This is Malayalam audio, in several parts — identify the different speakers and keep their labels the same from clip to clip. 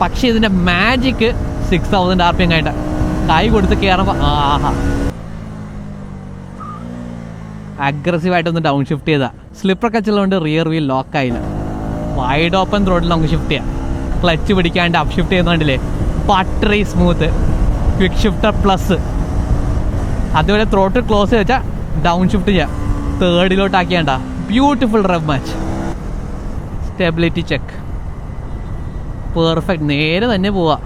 Speaker 1: പക്ഷേ ഇതിന്റെ magic six thousand R P M കഴിഞ്ഞ കൈ കൊടുത്ത് കയറുമ്പോൾ ആഹാ. അഗ്രസീവായിട്ടൊന്ന് ഡൗൺ ഷിഫ്റ്റ് ചെയ്താൽ സ്ലിപ്പറൊക്കെ ചിലതുകൊണ്ട് റിയർ വീൽ ലോക്കായില്ല വൈഡ് ഓപ്പൺ റോഡിൽ നമുക്ക് ഷിഫ്റ്റ് ചെയ്യാം. ക്ലച്ച് പിടിക്കാണ്ട് അപ് ഷിഫ്റ്റ് ചെയ്യുന്നുണ്ടല്ലേ പട്ടറി സ്മൂത്ത് ക്വിക്ക് ഷിഫ്റ്റർ പ്ലസ് അതുപോലെ ത്രോട്ട് ക്ലോസ് വെച്ചാൽ ഡൗൺ ഷിഫ്റ്റ് ചെയ്യാം. തേർഡിലോട്ടാക്കിയാണ്ട beautiful rev match stability check perfect നേരെ തന്നെ പോവാ.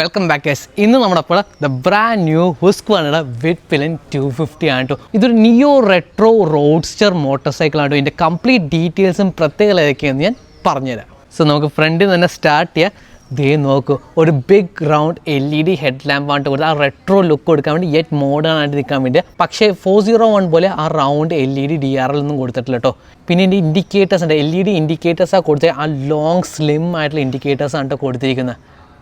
Speaker 1: വെൽക്കം ബാക്ക് ഗൈസ് ഇന്ന് നമ്മുടെ അപ്പോൾ ദ ബ്രാൻഡ് ന്യൂ ഹുസ്ക്വാനയുടെ വിറ്റ് പിലൻ ടു ഫിഫ്റ്റി ആണ് കേട്ടോ ഇതൊരു neo retro roadster motor cycle ആണ് കേട്ടോ ഇതിന്റെ കംപ്ലീറ്റ് ഡീറ്റെയിൽസും പ്രത്യേകത ഏതൊക്കെയാണെന്ന് ഞാൻ പറഞ്ഞുതരാം. സോ നമുക്ക് ഫ്രണ്ടിൽ നിന്ന് തന്നെ സ്റ്റാർട്ട് ചെയ്യാം. ദേ നോക്ക് ഒരു big round L E D head lamp ആയിട്ട് കൊടുത്ത് ആ റെട്രോ ലുക്ക് കൊടുക്കാൻ വേണ്ടി യെറ്റ് മോഡേൺ ആയിട്ട് നിൽക്കാൻ വേണ്ടി. പക്ഷേ ഫോർ സീറോ വൺ പോലെ ആ round L E D D R L ഒന്നും കൊടുത്തിട്ടില്ല കേട്ടോ പിന്നെ എന്റെ ഇൻഡിക്കേറ്റേഴ്സ് ഉണ്ട്. എൽ ഇ ഡി ഇൻഡിക്കേറ്റേഴ്സാണ് കൊടുത്തത് ആ ലോങ് സ്ലിം ആയിട്ടുള്ള ഇൻഡിക്കേറ്റേഴ്സാണ് കേട്ടോ കൊടുത്തിരിക്കുന്നത്.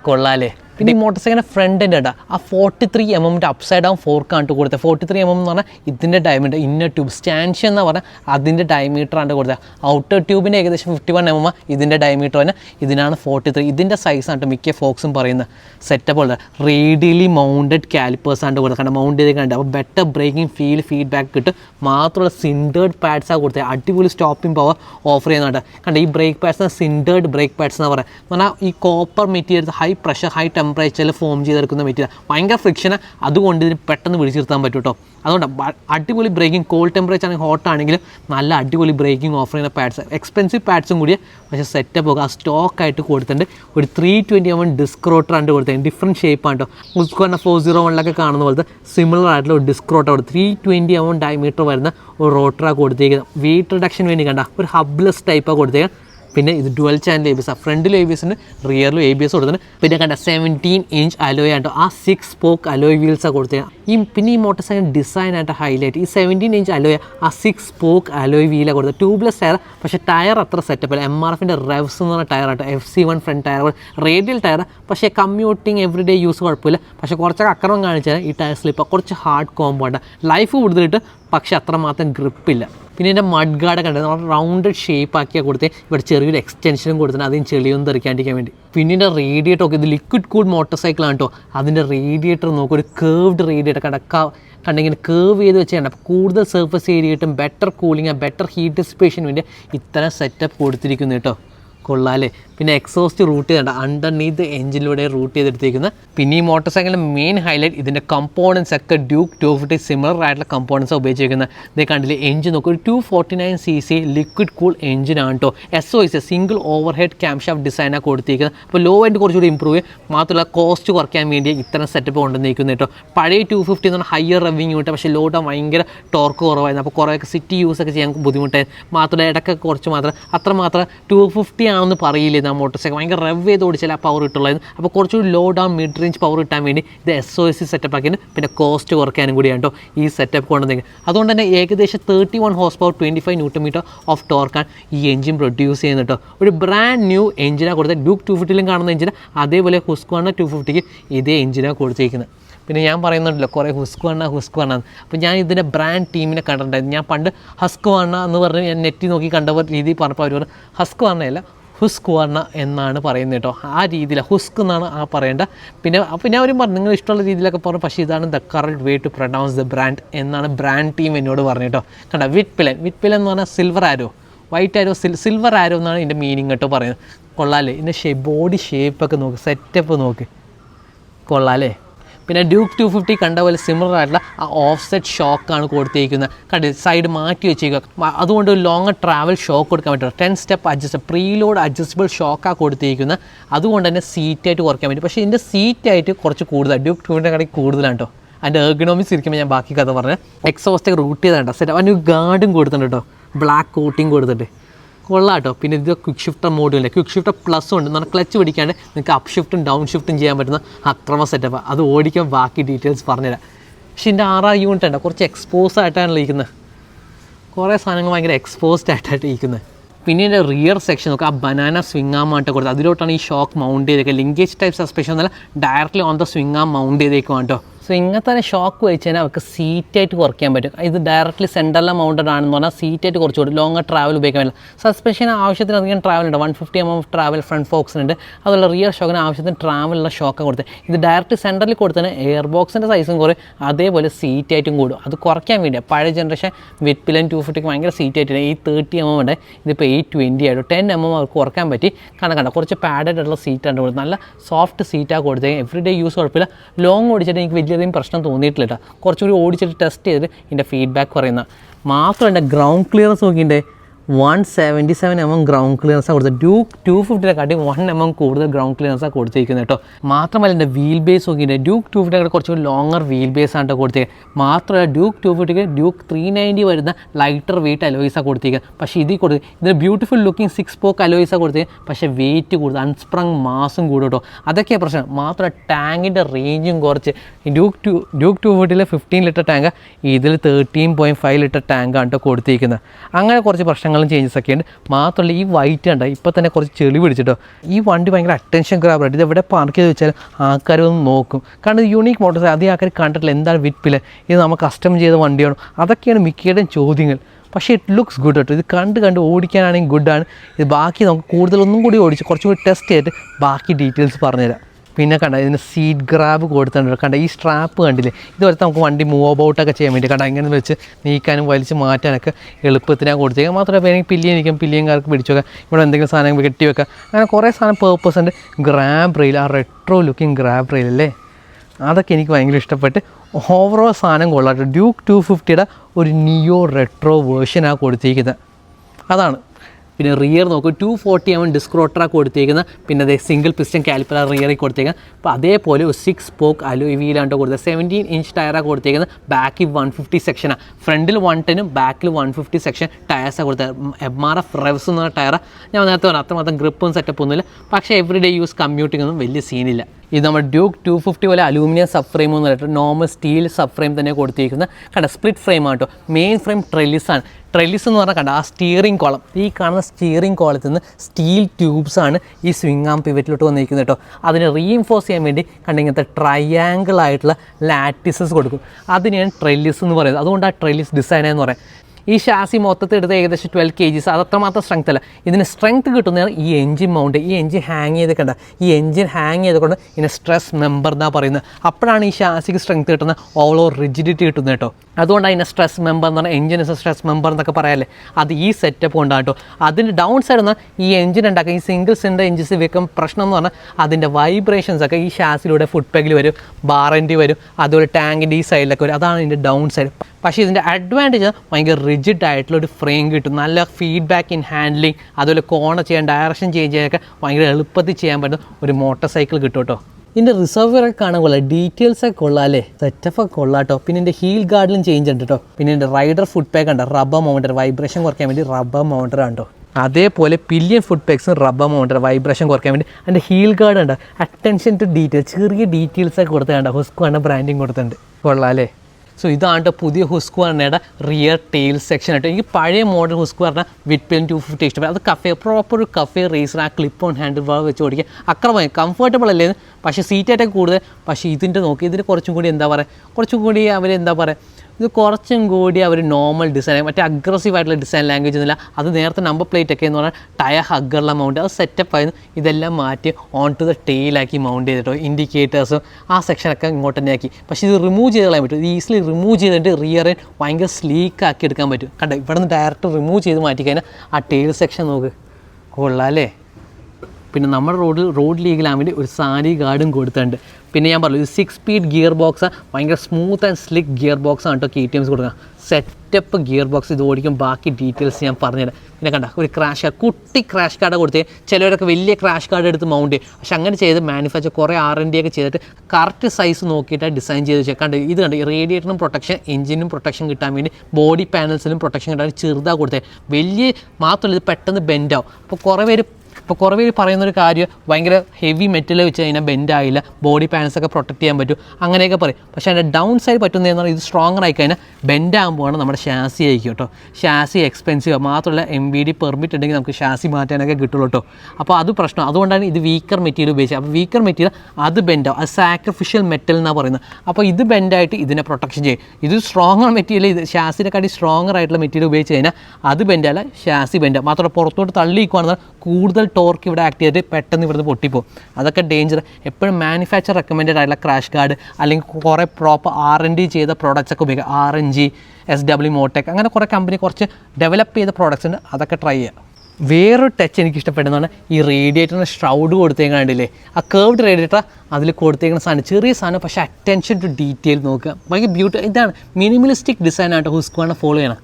Speaker 1: കൊള്ളാലേ പിന്നെ ഈ മോട്ടോർ സൈക്കിളിന്റെ ഫ്രണ്ടിന്റെ ഇട. ആ ഫോർട്ടി ത്രീ എം എമ്മിന്റെ അപ്സൈഡ് ആവും ഫോർക്ക് കേട്ടോ കൊടുത്തത്. ഫോർട്ടി ത്രീ എം എം എന്ന് പറഞ്ഞാൽ ഇതിന്റെ ഡയമീറ്റർ ഇന്നർ ട്യൂബ് സ്റ്റാൻഷൻ എന്ന് പറഞ്ഞാൽ അതിന്റെ ഡയമീറ്റർ ആണ് കൊടുത്തത്. ഔട്ടർ ട്യൂബിന്റെ ഏകദേശം ഫിഫ്റ്റി വൺ എം എം ഇതിന്റെ ഡയമീറ്റർ തന്നെ. ഇതിനാണ് ഫോർട്ടി ത്രീ ഇതിന്റെ കേട്ടോ മിക്ക ഫോക്സും പറയുന്നത്. സെറ്റപ്പ് ഉള്ളത് റേഡിയലി മൗണ്ടഡ് കാലിപ്പേഴ്സ് ആണ് കൊടുത്തത്. കാരണം മൗണ്ട് ചെയ്ത് കണ്ടത് അപ്പോൾ ബെറ്റർ ബ്രേക്കിംഗ് ഫീൽ ഫീഡ്ബാക്ക് കിട്ടും. മാത്രമല്ല സിൻഡേർഡ് പാഡ്സാണ് കൊടുത്തത്. അടിപൊളി സ്റ്റോപ്പിംഗ് പവർ ഓഫർ ചെയ്യുന്നുണ്ട് കണ്ട? ഈ brake pads sintered brake pads എന്ന് പറയുന്നത്. പറഞ്ഞാൽ ഈ copper material high pressure high ടെമ്പറേച്ചറിൽ ഫോം ചെയ്തെടുക്കുന്ന മെറ്റീരിയൽ ഭയങ്കര ഫ്രിക്ഷന് അതുകൊണ്ട് ഇതിന് പെട്ടെന്ന് പിടിച്ചു നിർത്താൻ പറ്റും കേട്ടോ അതുകൊണ്ട് അടിപൊളി ബ്രേക്കിംഗ് കോൾ ടെമ്പറേച്ചർ ആണെങ്കിൽ ഹോട്ട് ആണെങ്കിലും നല്ല അടിപൊളി ബ്രേക്കിംഗ് ഓഫർ ചെയ്യുന്ന പാഡ്സ് എക്സ്പെൻസീവ് പാഡ്സും കൂടി പക്ഷേ സെറ്റപ്പ് ഒക്കെ ആ സ്റ്റോക്ക് ആയിട്ട് കൊടുത്തിട്ടുണ്ട്. ഒരു three twenty M disc rotor ആണ് കൊടുത്തത് ഡിഫറെന്റ് ഷേപ്പാണ് കേട്ടോ ഉസ്കോറിന്റെ ഫോർ സീറോ വണ്ണിലൊക്കെ കാണുന്ന പോലത്തെ സിമിലർ ആയിട്ടുള്ള ഒരു disc rotor three twenty M diameter വരുന്ന ഒരു റോട്ടറാണ് കൊടുത്തേക്കുന്നത്. വെയിറ്റ് റിഡക്ഷൻ വേണ്ടി കണ്ട. ഒരു ഹബ്ലെസ് ടൈപ്പാണ് കൊടുത്തേക്കുന്നത്. പിന്നെ ഇത് dual channel A B S ഫ്രണ്ടിലും എ ബി എസിന് റിയറിലും എ ബി എസ് കൊടുത്തിട്ടുണ്ട്. പിന്നെ കണ്ട സെവന്റീൻ ഇഞ്ച് അലോയ് ആട്ടോ ആ സിക്സ് സ്പോക്ക് അലോയ് വീൽസാണ് കൊടുത്തത് ഈ പിന്നെ ഈ മോട്ടോർ സൈക്കിൾ ഡിസൈൻ ആയിട്ട് ഹൈലൈറ്റ് ഈ സെവന്റീൻ ഇഞ്ച് അലോയ ആ സിക്സ് സ്പോക്ക് അലോയ് വീലാണ് കൊടുത്തത് ട്യൂബ്ലെസ് ടയർ പക്ഷേ ടയർ അത്ര സെറ്റപ്പ് അല്ല. എം ആർ എഫിന്റെ റെവ്സ് എന്ന് പറഞ്ഞ ടയർ ആട്ടോ. F C one front tyre radial tyre പക്ഷേ കമ്മ്യൂട്ടിങ് എവറി ഡേ യൂസ് കുഴപ്പമില്ല. പക്ഷേ കുറച്ചൊക്കെ അക്രമം കാണിച്ചാൽ ഈ ടയർ സ്ലിപ്പ് കുറച്ച് ഹാർഡ് കോമ്പൗണ്ട് ലൈഫ് കൂടുതലിട്ട് പക്ഷേ അത്രമാത്രം ഗ്രിപ്പില്ല പിന്നെ ഇതിന്റെ മഡ് ഗാർഡ് ഉണ്ട്. നമ്മൾ റൗണ്ട് ഷേപ്പ് ആക്കിയാൽ കൊടുത്ത്. ഇവിടെ ചെറിയൊരു എക്സ്റ്റൻഷനും കൊടുത്തിട്ട് അതിന് ചെളിയൊന്നും തെറിക്കാണ്ടിരിക്കാൻ വേണ്ടി. പിന്നെ ഇതിന്റെ റേഡിയേറ്റർ ഒക്കെ ഇത് ലിക്വിഡ് കൂൾ മോട്ടോർ സൈക്കിളാണ് കേട്ടോ അതിന്റെ റേഡിയേറ്റർ നോക്കും ഒരു കേർവ്ഡ് റേഡിയേറ്റർ കടക്ക കണ്ടിങ്ങനെ കേർവ് ചെയ്ത് വെച്ചാണ് അപ്പോൾ കൂടുതൽ സർഫസ് ഏരിയ കിട്ടും ബെറ്റർ കൂളിങ് ബെറ്റർ ഹീറ്റ് ഡിസിപ്പേഷന് വേണ്ടി ഇത്തരം സെറ്റപ്പ് കൊടുത്തിരിക്കുന്നു കേട്ടോ കൊള്ളാല്ലേ? പിന്നെ എക്സോസ്റ്റ് റൂട്ട് ചെയ്തേണ്ട അണ്ടർനീത്ത് എഞ്ചിനിലൂടെ റൂട്ട് ചെയ്തെടുത്തിരിക്കുന്നത് പിന്നെ ഈ മോട്ടോർ സൈക്കിളിന്റെ മെയിൻ ഹൈലൈറ്റ് ഇതിന്റെ കമ്പോണൻസ് ഒക്കെ ഡ്യൂക്ക് ടു ഫിഫ്റ്റി സിമിലർ ആയിട്ടുള്ള കമ്പോണൻസ് ഉപയോഗിച്ചിരിക്കുന്നത്. ഇത് കണ്ടില്ലേ എഞ്ചിൻ നോക്കും ഒരു two forty nine C C liquid cool എഞ്ചിനാണ് കേട്ടോ S O is single over head camshaft ഡിസൈനാണ് കൊടുത്തിരിക്കുന്നത്. അപ്പോൾ ലോ ആൻഡ് കുറച്ചുകൂടി ഇമ്പ്രൂവ് ചെയ്യും. മാത്രമല്ല കോസ്റ്റ് കുറയ്ക്കാൻ വേണ്ടി ഇത്തരം സെറ്റപ്പ് കൊണ്ടുവന്നിരിക്കുന്നത് കേട്ടോ പഴയ ടു ഫിഫ്റ്റി എന്ന് പറഞ്ഞാൽ ഹയർ റവിങ് കിട്ടും പക്ഷേ ലോ ഡൗൺ ഭയങ്കര ടോർക്ക് കുറവായിരുന്നു. അപ്പോൾ കുറേയൊക്കെ സിറ്റി യൂസ് ഒക്കെ ചെയ്യാൻ ബുദ്ധിമുട്ടായിരുന്നു മാത്രമല്ല ഇടയ്ക്കൊക്കെ കുറച്ച് മാത്രം അത്രമാത്രം ടു ഫിഫ്റ്റി ആണെന്ന് പറയില്ലേ ആ മോട്ടോർ സൈക്കിൾ ഭയങ്കര റവ് ചെയ്ത് ഓടിച്ചാൽ ആ പവർ കിട്ടുള്ളായിരുന്നു അപ്പോൾ കുറച്ചുകൂടി low down mid range power കിട്ടാൻ വേണ്ടി ഇത് S O S C setup ആക്കിയിട്ട് പിന്നെ കോസ്റ്റ് കുറയ്ക്കാനും കൂടിയാണ് കേട്ടോ ഈ സെറ്റപ്പ് കൊണ്ടുവന്നെങ്കിൽ അതുകൊണ്ട് തന്നെ ഏകദേശം thirty one horse power twenty five newton meter of ടോർക്കാണ് ഈ എഞ്ചിൻ പ്രൊഡ്യൂസ് ചെയ്യുന്നത് കേട്ടോ ഒരു ബ്രാൻഡ് ന്യൂ എഞ്ചിനാണ് കൊടുത്തത് ഡ്യൂക്ക് ടു ഫിഫ്റ്റിയിലും കാണുന്ന എഞ്ചിന് അതേപോലെ ഹുസ്ക്വാണ ടു ഫിഫ്റ്റിക്ക് ഇതേ എഞ്ചിനാണ് കൊടുത്തിരിക്കുന്നത് പിന്നെ ഞാൻ പറയുന്നുണ്ടല്ലോ കുറേ ഹുസ്ക്വാണ ഹുസ്ക്വാണ അപ്പോൾ ഞാൻ ഇതിന്റെ ബ്രാൻഡ് ടീമിനെ കണ്ടിട്ടുണ്ടായിരുന്നു. ഞാൻ പണ്ട് ഹസ്ക്വാണ എന്ന് പറഞ്ഞ് ഞാൻ നെറ്റിൽ നോക്കി കണ്ട രീതി പറഞ്ഞപ്പോൾ അവർ പറഞ്ഞു ഹസ്ക്വാണയല്ല ഹുസ്ക്വാണ എന്നാണ് പറയുന്നത് കേട്ടോ. ആ രീതിയിൽ ഹുസ്ക് എന്നാണ് ആ പറയേണ്ട പിന്നെ പിന്നെ അവരും പറഞ്ഞു നിങ്ങൾ ഇഷ്ടമുള്ള രീതിയിലൊക്കെ പറഞ്ഞു. പക്ഷേ ഇതാണ് the correct way to pronounce the brand എന്നാണ് ബ്രാൻഡ് ടീം എന്നോട് പറഞ്ഞു കേട്ടോ. കണ്ട? വിറ്റ് പിലൻ വിറ്റ് പിലൻ എന്ന് പറഞ്ഞാൽ സിൽവർ ആരോ വൈറ്റ് ആരോ സിൽ സിൽവർ ആരോ എന്നാണ് ഇതിന്റെ മീനിങ് കേട്ടോ പറയുന്നത്. കൊള്ളാല്ലേ? ഇതിന്റെ ഷേ ബോഡി ഷേപ്പൊക്കെ നോക്ക്. സെറ്റപ്പ് നോക്ക്. കൊള്ളാല്ലേ? പിന്നെ ഡ്യൂക്ക് ടു ഫിഫ്റ്റി കണ്ട പോലെ സിമിലർ ആയിട്ടുള്ള ആ ഓഫ് സെറ്റ് ഷോക്കാണ് കൊടുത്തിരിക്കുന്നത് കണ്ടി സൈഡ് മാറ്റി വെച്ചേക്കുക അതുകൊണ്ട് ഒരു ലോങ് ട്രാവൽ ഷോക്ക് കൊടുക്കാൻ പറ്റും ten step adjust preload adjustable ഷോക്കാണ് കൊടുത്തിരിക്കുന്നത് അതുകൊണ്ട് തന്നെ സീറ്റായിട്ട് കുറയ്ക്കാൻ പറ്റും. പക്ഷേ ഇതിന്റെ സീറ്റായിട്ട് കുറച്ച് കൂടുതലാണ് ഡ്യൂക്ക് ടു ഫിഫ്റ്റിന്റെ കടയിൽ കൂടുതലാണ് കേട്ടോ അതിന്റെ എർഗണോമിക്സ് ഇരിക്കുമ്പോൾ ഞാൻ ബാക്കി കഥ പറഞ്ഞത് എക്സോസ്റ്റ് റൂട്ട് ചെയ്താണ് കേട്ടോ സെറ്റ് അതിന് ഗാർഡും കൊടുത്തിട്ടുണ്ട് കേട്ടോ ബ്ലാക്ക് കോട്ടിങ് കൊടുത്തിട്ട്. കൊള്ളാം കേട്ടോ പിന്നെ ഇത് ക്വിക്ക് ഷിഫ്റ്റർ മോഡുമില്ല ക്വിക്ക് ഷിഫ്റ്റർ പ്ലസ് ഉണ്ട്. നമ്മൾ ക്ലച്ച് പിടിക്കാണ്ട് നിങ്ങൾക്ക് അപ് ഷിഫ്റ്റും ഡൗൺ ഷിഫ്റ്റും ചെയ്യാൻ പറ്റുന്ന അക്രമ സെറ്റപ്പ് അത് ഓടിക്കാൻ ബാക്കി ഡീറ്റെയിൽസ് പറഞ്ഞുതരാം. പക്ഷേ എന്റെ ആറാം യൂണിറ്റ് ഉണ്ട്? കുറച്ച് എക്സ്പോസ് ആയിട്ടാണ് ഇരിക്കുന്നത് കുറേ സാധനങ്ങൾ ഭയങ്കര എക്സ്പോസ്ഡ് ആയിട്ടായിട്ട് ഇരിക്കുന്നത് പിന്നെ ഇതിന്റെ റിയർ സെക്ഷൻ നോക്കുക ആ ബനാന സ്വിംഗ് ആം ആയിട്ട് കൊടുത്തത്. അതിലോട്ടാണ് ഈ ഷോക്ക് മൗണ്ട് ചെയ്തേക്കുക ലിങ്കേജ് ടൈപ്പ് സസ്പെൻഷൻ എന്നല്ല directly on the swing arm mount ചെയ്തേക്കുവാണ് കേട്ടോ സോ ഇങ്ങനത്തെ തന്നെ ഷോക്ക് വെച്ച് കഴിഞ്ഞാൽ അവർക്ക് സീറ്റായിട്ട് കുറയ്ക്കാൻ പറ്റും. ഇത് ഡയറക്റ്റ്ലി സെന്ററിലെ മൗണ്ടഡ് ആണെന്ന് പറഞ്ഞാൽ സീറ്റായിട്ട് കുറച്ച് കൊടുക്കും. ലോങ്ങ് ട്രാവൽ ഉപയോഗിക്കാൻ പറ്റില്ല സസ്പെൻഷൻ ആവശ്യത്തിന് അധികം ട്രാവൽ ഉണ്ട്. One fifty M M travel front ഫോക്സിനുണ്ട് അതുപോലെ റിയർ ഷോക്കിന് ആവശ്യത്തിന് ട്രാവലുള്ള ഷോക്ക് കൊടുത്ത്. ഇത് ഡയറക്റ്റ് സെന്ററിൽ കൊടുത്തതിന് എയർ ബോക്സിന്റെ സൈസും കുറയും. അതേപോലെ സീറ്റായിട്ടും കൂടും. അത് കുറയ്ക്കാൻ വേണ്ടിയാണ് പഴയ ജനറേഷൻ വിത്ത് പിലൻ ടു ഫിഫ്റ്റിക്ക് ഭയങ്കര സീറ്റായിട്ട് ഈ തേർട്ടി എം എം ഉണ്ട്. ഇതിപ്പോൾ എയ്റ്റ് ട്വന്റി ആയിട്ട് ടെൻ എം എം അവർക്ക് കുറയ്ക്കാൻ പറ്റി. കണ്ട കണ്ട? കുറച്ച് പാഡഡ് ആയിട്ടുള്ള സീറ്റാണ് കൊടുത്തത്. നല്ല സോഫ്റ്റ് സീറ്റാണ് കൊടുത്തത്. എവറി ഡേ യൂസ് കുഴപ്പമില്ല. ലോങ് ഓടിച്ചിട്ട് എനിക്ക് വലിയധികം പ്രശ്നം തോന്നിയിട്ടില്ല. കേട്ടോ കുറച്ചുകൂടി ഓടിച്ചിട്ട് ടെസ്റ്റ് ചെയ്തിട്ട് ഇതിന്റെ ഫീഡ്ബാക്ക് പറയുന്ന. മാത്രമല്ല ഗ്രൗണ്ട് ക്ലിയറൻസ് നോക്കിയിട്ട് one seventy seven M M ground ക്ലിയറൻസാണ് കൊടുത്തത്. ടു ടു ഫിഫ്റ്റിനെ കാട്ടി വൺ എം എം കൂടുതൽ ഗ്രൗണ്ട് ക്ലിയറൻസാണ് കൊടുത്തിരിക്കുന്നത് കേട്ടോ. മാത്രമല്ല എന്റെ വീൽ ബേസ് നോക്കിയിട്ട് ഡ്യൂക്ക് ടു ഫിഫ്റ്റിനെ കുറച്ച് ലോങ്ങർ വീൽ ബേസ് ആണ് കേട്ടോ കൊടുത്തിരിക്കുന്നത്. മാത്രമല്ല ഡ്യൂക്ക് ടു ഫിഫ്റ്റിക്ക് ഡ്യൂക്ക് ത്രീ നയന്റി വരുന്ന ലൈറ്റർ വെയിറ്റ് അലോയിസാണ് കൊടുത്തിരിക്കുന്നത്. പക്ഷേ ഇതിൽ കൊടുത്ത് ഇതിന് ബ്യൂട്ടിഫുൾ ലുക്കിംഗ് സിക്സ് പോക്ക് അലോയിസാണ് കൊടുത്തിരിക്കുന്നത്. പക്ഷേ വെയിറ്റ് കൂടുതൽ അൺസ്പ്രങ് മാസും കൂടും കേട്ടോ അതൊക്കെയാണ് പ്രശ്നം. മാത്രമല്ല ടാങ്കിന്റെ റേഞ്ചും കുറച്ച്. ഡ്യൂക്ക് ടു ഡ്യൂക്ക് ടു ഫിഫ്റ്റിയിലെ ഫിഫ്റ്റീൻ ലിറ്റർ ടാങ്ക് ഇതിൽ തേർട്ടീൻ പോയിന്റ് ഫൈവ് ലിറ്റർ ടാങ്കാണ് കേട്ടോ കൊടുത്തിരിക്കുന്നത്. അങ്ങനെ കുറച്ച് പ്രശ്നങ്ങളും ചേഞ്ചസ് ഒക്കെ ഉണ്ട്. മാത്രമല്ല ഈ വൈറ്റ് ഉണ്ട് ഇപ്പോൾ തന്നെ കുറച്ച് ചെളി പിടിച്ചിട്ടോ. ഈ വണ്ടി ഭയങ്കര അറ്റൻഷൻ ഗ്രാബറായിട്ട് ഇത് എവിടെ പാർക്ക് ചെയ്ത് വെച്ചാൽ ആൾക്കാർ ഒന്ന് നോക്കും. കാരണം യൂണീക്ക് മോട്ടോർസ് അധികം ആൾക്കാർ കണ്ടിട്ടില്ല എന്താണ് വിറ്റ്പില്ല ഇത് നമ്മൾ കസ്റ്റം ചെയ്ത വണ്ടിയാണ്. അതൊക്കെയാണ് മിക്കയുടെയും ചോദ്യങ്ങൾ. പക്ഷേ ഇറ്റ് ലുക്സ് ഗുഡ് കേട്ടോ. ഇത് കണ്ട് കണ്ട് ഓടിക്കാനാണെങ്കിൽ ഗുഡാണ് ഇത് ബാക്കി നമുക്ക് കൂടുതലൊന്നും കൂടി ഓടിച്ച് കുറച്ചും കൂടി ടെസ്റ്റ് ചെയ്തിട്ട് ബാക്കി ഡീറ്റെയിൽസ് പറഞ്ഞുതരാം. പിന്നെ കണ്ട ഇതിന് സീറ്റ് ഗ്രാബ് കൊടുത്തിട്ടുണ്ട് കണ്ട ഈ സ്ട്രാപ്പ് കണ്ടില്ലേ? ഇതുവരെ നമുക്ക് വണ്ടി മൂവ് അബൌട്ടൊക്കെ ചെയ്യാൻ വേണ്ടി കണ്ട. ഇങ്ങനെ വെച്ച് നീക്കാനും വലിച്ച് മാറ്റാനൊക്കെ എളുപ്പത്തിനാണ് കൊടുത്തേക്കുക മാത്രമല്ല എനിക്ക് പില്ലിയൻ നിൽക്കാം പില്ലിയങ്കാർക്ക് പിടിച്ചു വെക്കാം. ഇവിടെ എന്തെങ്കിലും സാധനം കെട്ടി വെക്കാം. അങ്ങനെ കുറേ സാധനം പേർപ്പസ് ഉണ്ട്. ഗ്രാബ് റെയിൽ ആ റെട്രോ ലുക്കിംഗ് ഗ്രാബ് റെയിൽ അല്ലേ? അതൊക്കെ എനിക്ക് ഭയങ്കര ഇഷ്ടപ്പെട്ട് ഓവറോൾ സാധനം കൊള്ളാട്ടോ ഡ്യൂക്ക് ടു ഫിഫ്റ്റിയുടെ ഒരു നിയോ റെട്രോ വേർഷനാണ് കൊടുത്തിരിക്കുന്നത്. അതാണ്. പിന്നെ റിയർ നോക്കും ടു ഫോർട്ടി എം ഡിസ്ക് റോട്ടറാണ് കൊടുത്തേക്കുന്നത്. പിന്നെ അതേ സിംഗിൾ പിസ്റ്റൺ കാലിപ്പർ റിയറിൽ കൊടുത്തേക്കുന്നത്. അപ്പോൾ അതേപോലെ ഒരു സിക്സ് പോക്ക് അലോയ് വീലാണ് കൊടുത്തത്. സെവന്റീൻ ഇഞ്ച് ടയറാണ് കൊടുത്തേക്കുന്നത്. ബാക്കിൽ വൺ ഫിഫ്റ്റി സെക്ഷനാണ് ഫ്രണ്ടിൽ വൺ ടെനും ബാക്കിൽ വൺ ഫിഫ്റ്റി സെക്ഷൻ ടയർസാണ് കൊടുത്തത്. എം ആർ എഫ് റെവ്സ് എന്ന് പറഞ്ഞ ടയറാണ് ഞാൻ നേരത്തെ പറഞ്ഞു അത്രമാത്രം ഗ്രിപ്പും സെറ്റപ്പ് ഒന്നുമില്ല. പക്ഷേ എവറി ഡേ യൂസ് കമ്മ്യൂട്ടിംഗ് ഒന്നും വലിയ സീനില്ല ഇത് നമ്മുടെ ഡ്യൂക്ക് ടു ഫിഫ്റ്റി പോലെ അലൂമിനിയം സബ് ഫ്രെയിം എന്ന് പറഞ്ഞിട്ട് നോർമൽ സ്റ്റീൽ സബ് ഫ്രെയിം തന്നെ കൊടുത്തിരിക്കുന്നത് കണ്ട സ്പ്ലിറ്റ് ഫ്രെയിം ആട്ടോ മെയിൻ ഫ്രെയിം ട്രെല്ലിസ് ആണ്. ട്രെല്ലിസ് എന്ന് പറഞ്ഞാൽ കണ്ട ആ സ്റ്റിയറിംഗ് കോളം ഈ കാണുന്ന സ്റ്റിയറിംഗ് കോളത്തിൽ നിന്ന് സ്റ്റീൽ ട്യൂബ്സ് ആണ് ഈ സ്വിംഗ് ആം പിവറ്റിലോട്ട് വന്നിരിക്കുന്നത് കേട്ടോ അതിനെ റീഇൻഫോഴ്സ് ചെയ്യാൻ വേണ്ടി കണ്ട ഇങ്ങനത്തെ ട്രയാങ്കിൾ ആയിട്ടുള്ള ലാറ്റിസസ് കൊടുക്കും. അതിനെയാണ് ട്രെല്ലിസ് എന്ന് പറയുന്നത്. അതുകൊണ്ട് ആ ട്രെല്ലിസ് ഡിസൈൻ എന്ന് പറയാം. ഈ ഷാസി മൊത്തത്തിൽ എടുത്ത് ഏകദേശം ട്വൽവ് കെ ജിസ് അത് അത്രമാത്രം സ്ട്രെങ്ത് അല്ല. ഇതിന് സ്ട്രെങ്ത് കിട്ടുന്നതാണ് ഈ എഞ്ചിൻ മൗണ്ട് ഈ എഞ്ചിൻ ഹാങ് ചെയ്തിട്ടുണ്ട് ഈ എഞ്ചിൻ ഹാങ് ചെയ്തുകൊണ്ട് ഇതിനെ സ്ട്രെസ് മെമ്പർ എന്നാണ് പറയുന്നത്. അപ്പോഴാണ് ഈ ഷാസിക്ക് സ്ട്രെങ്ത് കിട്ടുന്ന ഓവറോൾ റിജിഡിറ്റി കിട്ടുന്നത് കേട്ടോ. അതുകൊണ്ടാണ് അതിനെ സ്ട്രെസ് മെമ്പർ എന്ന് പറഞ്ഞാൽ എഞ്ചിൻ സ്ട്രെസ് മെമ്പർ എന്നൊക്കെ പറയാല്ലേ. അത് ഈ സെറ്റപ്പ് കൊണ്ടാണ് കേട്ടോ. അതിന്റെ ഡൗൺ സൈഡ് എന്നാൽ ഈ എഞ്ചിൻ ഉണ്ടാക്കുക ഈ സിംഗിൾ സിലിണ്ടർ എഞ്ചിൻസ് വെക്കും പ്രശ്നം എന്ന് പറഞ്ഞാൽ അതിന്റെ വൈബ്രേഷൻസ് ഒക്കെ ഈ ഷാസിലൂടെ ഫുഡ് പെഗിൽ വരും ബാറന്റി വരും അതുപോലെ ടാങ്കിന്റെ ഈ സൈഡിലൊക്കെ വരും. അതാണ് ഇതിന്റെ ഡൗൺ സൈഡ് പക്ഷേ ഇതിന്റെ അഡ്വാന്റേജ് ഭയങ്കര റിജിഡ് ആയിട്ടുള്ള ഒരു ഫ്രെയിം കിട്ടും. നല്ല ഫീഡ്ബാക്ക് ഇൻ ഹാൻഡ്ലിങ് അതുപോലെ കോണ ചെയ്യാൻ ഡയറക്ഷൻ ചേഞ്ച് ചെയ്യാനൊക്കെ ഭയങ്കര എളുപ്പത്തിൽ ചെയ്യാൻ പറ്റുന്ന ഒരു മോട്ടോർ സൈക്കിൾ കിട്ടും കേട്ടോ. ഇതിന്റെ റിസർവറൊക്കെ കാണാൻ കൊള്ളാം. ഡീറ്റെയിൽസ് ഒക്കെ കൊള്ളാം അല്ലേ? സെറ്റപ്പ് ഒക്കെ കൊള്ളാം കേട്ടോ. പിന്നെ ഇതിന്റെ ഹീൽ ഗാർഡിലും ചേഞ്ച് ഉണ്ട് കേട്ടോ. പിന്നെ ഇതിന്റെ റൈഡർ ഫുഡ് പാക്ക് ഉണ്ട്. റബ്ബർ മൗണ്ടർ വൈബ്രേഷൻ കുറയ്ക്കാൻ വേണ്ടി റബ്ബർ മൗണ്ടർ ആണ് അതേപോലെ പില്ലിയൻ ഫുഡ് പാക്സും റബ്ബർ മൗണ്ടർ വൈബ്രേഷൻ കുറയ്ക്കാൻ വേണ്ടി അതിന്റെ ഹീൽ ഗാർഡ് ഉണ്ട്. അറ്റൻഷൻ ടു ഡീറ്റെയിൽ ചെറിയ ഡീറ്റെയിൽസ് ഒക്കെ കൊടുത്തിട്ടുണ്ട്. ഹുസ്കു ആണ് ബ്രാൻഡിങ് കൊടുത്തിട്ടുണ്ട്. കൊള്ളാം അല്ലേ? സോ ഇതാണ് പുതിയ പുതിയ പറഞ്ഞയുടെ റിയർ ടെയിൽ സെക്ഷൻ ആയിട്ട്. എനിക്ക് പഴയ മോഡൽ ഹുസ്ക്വാർണ വിറ്റ് പെൻ ടു ഫിഫ്റ്റി ഇഷ്ടപ്പെടും അത് കഫേ പ്രോപ്പർ ഒരു കഫേ റേസർ ആ ക്ലിപ്പ് ഓൺ ഹാൻഡിൽ ബാർ വെച്ച് ഓടിക്കുക. അക്രമമായി കംഫർട്ടബിൾ അല്ലേ പക്ഷേ സീറ്റായിട്ടൊക്കെ കൂടുതൽ. പക്ഷേ ഇതിന്റെ നോക്കി ഇതിന് കുറച്ചും കൂടി എന്താ പറയുക കുറച്ചും കൂടി അവർ എന്താ പറയുക ഇത് കുറച്ചും കൂടി അവർ നോർമൽ ഡിസൈൻ മറ്റേ അഗ്രസീവ് ആയിട്ടുള്ള ഡിസൈൻ ലാംഗ്വേജ് ഒന്നുമില്ല. അത് നേരത്തെ നമ്പർ പ്ലേറ്റ് ഒക്കെ എന്ന് പറഞ്ഞാൽ ടയർ ഹഗ്ഗറുള്ള മൗണ്ട് അത് സെറ്റപ്പ് ആയിരുന്നു ഇതെല്ലാം മാറ്റി ഓൺ ടു ദ ടെയിലാക്കി മൗണ്ട് ചെയ്തിട്ടോ ഇൻഡിക്കേറ്റേഴ്സും ആ സെക്ഷനൊക്കെ ഇങ്ങോട്ട് തന്നെ ആക്കി. പക്ഷേ ഇത് റിമൂവ് ചെയ്ത് കളയാൻ പറ്റും ഈസിലി റിമൂവ് ചെയ്തിട്ട് റിയറിൻ ഭയങ്കര സ്ലീക്ക് ആക്കി എടുക്കാൻ പറ്റും. കണ്ടോ? ഇവിടെ നിന്ന് ഡയറക്റ്റ് റിമൂവ് ചെയ്ത് മാറ്റി കഴിഞ്ഞാൽ ആ ടെയിൽ സെക്ഷൻ നോക്ക്. കൊള്ളാം അല്ലേ? പിന്നെ നമ്മുടെ റോഡിൽ റോഡ് ലീഗിലാൻ വേണ്ടി ഒരു സാരി ഗാർഡും കൊടുത്തിട്ടുണ്ട്. പിന്നെ ഞാൻ പറഞ്ഞു സിക്സ് സ്പീഡ് ഗിയർ ബോക്സ് ഭയങ്കര smooth and slick gear box ആണ് കേട്ടോ കെ ടി എംസ് കൊടുക്കുക സെറ്റപ്പ് ഗിയർ ബോക്സ് ഇത് ഓടിക്കും ബാക്കി ഡീറ്റെയിൽസ് ഞാൻ പറഞ്ഞുതരാം. പിന്നെ കണ്ട ഒരു ക്രാഷ് കാർഡ് കുട്ടി ക്രാഷ് കാർഡ് കൊടുത്തേ. ചിലവരൊക്കെ വലിയ ക്രാഷ് കാർഡ് എടുത്ത് മൗണ്ട് ചെയ്യും. പക്ഷെ അങ്ങനെ ചെയ്ത് മാനുഫാക്ചർ കുറേ ആർ എൻ ഡി ഒക്കെ ചെയ്തിട്ട് കറക്റ്റ് സൈസ് നോക്കിയിട്ട് ഡിസൈൻ ചെയ്ത് വെച്ചാൽ കണ്ട് ഇത് കണ്ട് റേഡിയേറ്ററിനും പ്രൊട്ടക്ഷൻ എഞ്ചിനും പ്രൊട്ടക്ഷൻ കിട്ടാൻ വേണ്ടി ബോഡി പാനൽസിനും പ്രൊട്ടക്ഷൻ കിട്ടാൻ ചെറുതാണ് കൊടുത്തേ. വലിയ മാത്രമല്ല ഇത് പെട്ടെന്ന് ബെൻഡാവും അപ്പോൾ കുറേ പേര് ഇപ്പോൾ കുറേ പേര് പറയുന്നൊരു കാര്യം ഭയങ്കര ഹെവി മെറ്റൽ വെച്ച് കഴിഞ്ഞാൽ ബെൻഡ് ആയില്ല ബോഡി പാൻസ് ഒക്കെ പ്രൊട്ടക്ട് ചെയ്യാൻ പറ്റും അങ്ങനെയൊക്കെ പറയും. പക്ഷേ അതിന്റെ ഡൗൺ സൈഡ് പറ്റുന്നതെന്ന് പറഞ്ഞാൽ ഇത് സ്ട്രോങ്ങർ ആയി കഴിഞ്ഞാൽ ബെൻഡ് ആകുമ്പോഴാണ് നമ്മുടെ ഷാസി ആയിരിക്കും കേട്ടോ. ഷാസി എക്സ്പെൻസീവ് മാത്രമല്ല എം ബി ഡി പെർമിറ്റ് ഉണ്ടെങ്കിൽ നമുക്ക് ഷാസി മാറ്റാനൊക്കെ കിട്ടുള്ളൂ കേട്ടോ. അപ്പോൾ അത് പ്രശ്നം. അതുകൊണ്ടാണ് ഇത് വീക്കർ മെറ്റീരിയൽ ഉപയോഗിച്ചത്. അപ്പോൾ വീക്കർ മെറ്റീരിയൽ അത് ബെൻഡാവും അത് സാക്രിഫിഷ്യൽ മെറ്റൽ എന്നാണ് പറയുന്നത്. അപ്പോൾ ഇത് ബെൻഡായിട്ട് ഇതിനെ പ്രൊട്ടക്ഷൻ ചെയ്യും. ഇത് സ്ട്രോങ്ങർ മെറ്റീരിയൽ ഇത് ഷാസിനെക്കാട്ടി സ്ട്രോങ്ങർ ആയിട്ടുള്ള മെറ്റീരിയൽ ഉപയോഗിച്ച് കഴിഞ്ഞാൽ അത് ബെൻഡല്ല ഷാസി ബെൻഡ് മാത്രമല്ല പുറത്തോട്ട് തള്ളിയിരിക്കുകയാണെന്നാൽ കൂടുതൽ ടോർക്ക് ഇവിടെ ആക്ട് ചെയ്തിട്ട് പെട്ടെന്ന് ഇവിടുന്ന് പൊട്ടിപ്പോകും അതൊക്കെ ഡേഞ്ചർ എപ്പോഴും മാനുഫാക്ചർ റെക്കമെൻഡഡ് ആയിട്ടുള്ള ക്രാഷ് ഗാർഡ് അല്ലെങ്കിൽ കുറേ പ്രോപ്പർ ആർ എൻ ഡി ചെയ്ത പ്രോഡക്റ്റ്സ് ഒക്കെ ഉപയോഗിക്കുക. R N G S W Motech അങ്ങനെ കുറേ കമ്പനി കുറച്ച് ഡെവലപ്പ് ചെയ്ത പ്രോഡക്റ്റ്സ് ഉണ്ട്. അതൊക്കെ ട്രൈ ചെയ്യുക. വേറൊരു ടച്ച് എനിക്ക് ഇഷ്ടപ്പെടുന്നതാണ് ഈ റേഡിയേറ്ററിന് ഷ്രൗഡ് കൊടുത്തേക്കാൻ കണ്ടില്ലേ? ആ കേർവ്ഡ് റേഡിയേറ്റർ അതിൽ കൊടുത്തേക്കുന്ന സാധനം. ചെറിയ സാധനം പക്ഷേ അറ്റൻഷൻ ടു ഡീറ്റെയിൽ നോക്കുക. ഭയങ്കര ബ്യൂട്ടി ഇതാണ് മിനിമലിസ്റ്റിക് ഡിസൈൻ ആയിട്ട് ഹുസ്ക്വാണ് ഫോളോ ചെയ്യണം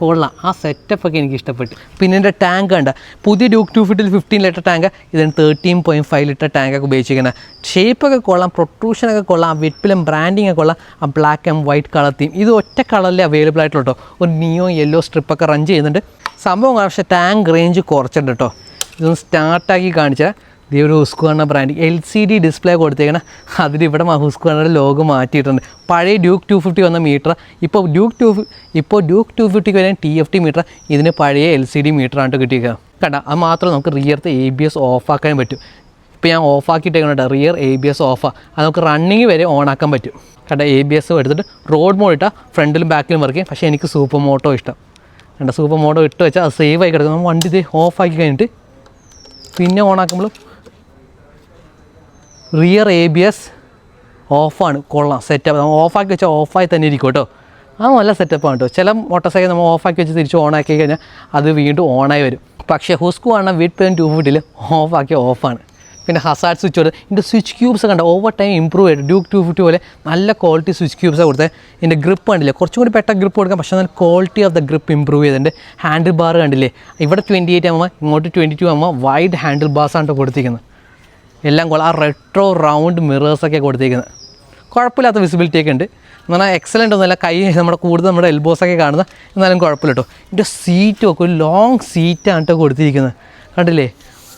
Speaker 1: കൊള്ളാം. ആ സെറ്റപ്പ് ഒക്കെ എനിക്ക് ഇഷ്ടപ്പെട്ടു. പിന്നെ എന്റെ ടാങ്ക് കണ്ട പുതിയ ഡ്യൂക്ക് ടു ഫിറ്റിൽ ഫിഫ്റ്റീൻ ലിറ്റർ ടാങ്ക് ഇതിന് thirteen point five litre tank ഒക്കെ ഉപയോഗിച്ചിരിക്കുന്നത് ഷേപ്പൊക്കെ കൊള്ളാം പ്രൊട്രൂഷനൊക്കെ കൊള്ളാം ആ വെറ്റിലും ബ്രാൻഡിങ് ഒക്കെ കൊള്ളാം ആ black and white colour theme ഇത് ഒറ്റ കളറിൽ അവൈലബിൾ ആയിട്ടുള്ള കേട്ടോ ഒരു നിയോ യെല്ലോ സ്ട്രിപ്പൊക്കെ റൺ ചെയ്യുന്നുണ്ട്. സംഭവം പക്ഷേ ടാങ്ക് റേഞ്ച് കുറച്ചിട്ടുണ്ട് കേട്ടോ ഇതൊന്ന് സ്റ്റാർട്ടാക്കി കാണിച്ചാൽ ദേ ഒരു Husqvarna brand L C D display കൊടുത്തേക്കണ. അതിലിവിടെ ഹുസ്ക്വാണയുടെ ലോഗ് മാറ്റിയിട്ടുണ്ട്. പഴയ ഡ്യൂക്ക് ടു ഫിഫ്റ്റി വന്ന മീറ്റർ ഇപ്പോൾ ഡ്യൂക്ക് ടു ഇപ്പോൾ ഡ്യൂക്ക് ടു ഫിഫ്റ്റിക്ക് വരെ ടി എഫ് ടി മീറ്റർ ഇതിന് പഴയ എൽ സി ഡി മീറ്ററാണ് കിട്ടിയിരിക്കുക കണ്ട അത് മാത്രം നമുക്ക് റിയർത്തെ എ ബി എസ് ഓഫാക്കാൻ പറ്റും. ഇപ്പോൾ ഞാൻ ഓഫാക്കിയിട്ടേക്കണ റിയർ എ ബി എസ് ഓഫാണ് അത് നമുക്ക് റണ്ണിങ് വരെ ഓണാക്കാൻ പറ്റും. കണ്ട എ ബി എസ് എടുത്തിട്ട് റോഡ് മോഡ് ഇട്ടാൽ ഫ്രണ്ടിലും ബാക്കിലും വർക്ക് ചെയ്യും. പക്ഷേ എനിക്ക് സൂപ്പർ മോട്ടോ ഇഷ്ടം. കണ്ട സൂപ്പർ മോട്ടോ ഇട്ട് വെച്ചാൽ അത് സേവ് ആയി കിടക്കും. വണ്ടി ഇത് ഓഫാക്കി കഴിഞ്ഞിട്ട് പിന്നെ ഓണാക്കുമ്പോൾ റിയർ എ ബി എസ് ഓഫാണ് കൊള്ളാം. സെറ്റപ്പ് നമ്മൾ ഓഫാക്കി വെച്ചാൽ ഓഫായി തന്നെ ഇരിക്കും കേട്ടോ. ആ നല്ല സെറ്റപ്പാണ് കേട്ടോ. ചില മോട്ടോർ സൈക്കിൾ നമ്മൾ ഓഫാക്കി വെച്ച് തിരിച്ച് ഓണാക്കി കഴിഞ്ഞാൽ അത് വീണ്ടും ഓണായി വരും. പക്ഷേ ഹുസ്കു ആണ് വീട്ട് പെയിൻ ടു വീട്ടിൽ ഓഫാക്കി ഓഫാണ് പിന്നെ ഹസാർഡ് സ്വിച്ച് കൊടുത്ത് ഇതിന്റെ സ്വിച്ച് ക്യൂബ്സ് കണ്ട? ഓവർ ടൈം ഇമ്പ്രൂവ് ചെയ്തു ഡ്യൂക്ക് ടു ഫിഫ്റ്റി പോലെ നല്ല ക്വാളിറ്റി സ്വിച്ച് ക്യൂബ്സാണ് കൊടുത്തത്. ഇതിന്റെ ഗ്രിപ്പ് കണ്ടില്ലേ? കുറച്ചും കൂടി പെട്ട ഗ്രിപ്പ് കൊടുക്കാം. പക്ഷേ നല്ല quality of the grip improve ചെയ്തിട്ടുണ്ട്. ഹാൻഡിൽ ബാർ കണ്ടില്ലേ? ഇവിടെ ട്വന്റി എയ്റ്റ് ആകുമ്പോൾ ഇങ്ങോട്ട് ട്വന്റി ടു ആകുമ്പോൾ വൈഡ് ഹാൻഡിൽ ബാർസാണ് കൊടുത്തിരിക്കുന്നത്. എല്ലാം കൊള്ളാം. ആ റെട്രോ റൗണ്ട് മിറേഴ്സൊക്കെ കൊടുത്തേക്കുന്നത്. കുഴപ്പമില്ലാത്ത വിസിബിലിറ്റി ഒക്കെ ഉണ്ട്. എന്ന് പറഞ്ഞാൽ എക്സലന്റ് ഒന്നുമല്ല. കൈ നമ്മുടെ കൂടുതൽ നമ്മുടെ എൽബോസൊക്കെ കാണുന്നത് എന്നാലും കുഴപ്പമില്ല കേട്ടോ ഇതിന്റെ സീറ്റും ഒക്കെ ഒരു ലോങ് സീറ്റാണ് കേട്ടോ കൊടുത്തിരിക്കുന്നത്. കണ്ടില്ലേ?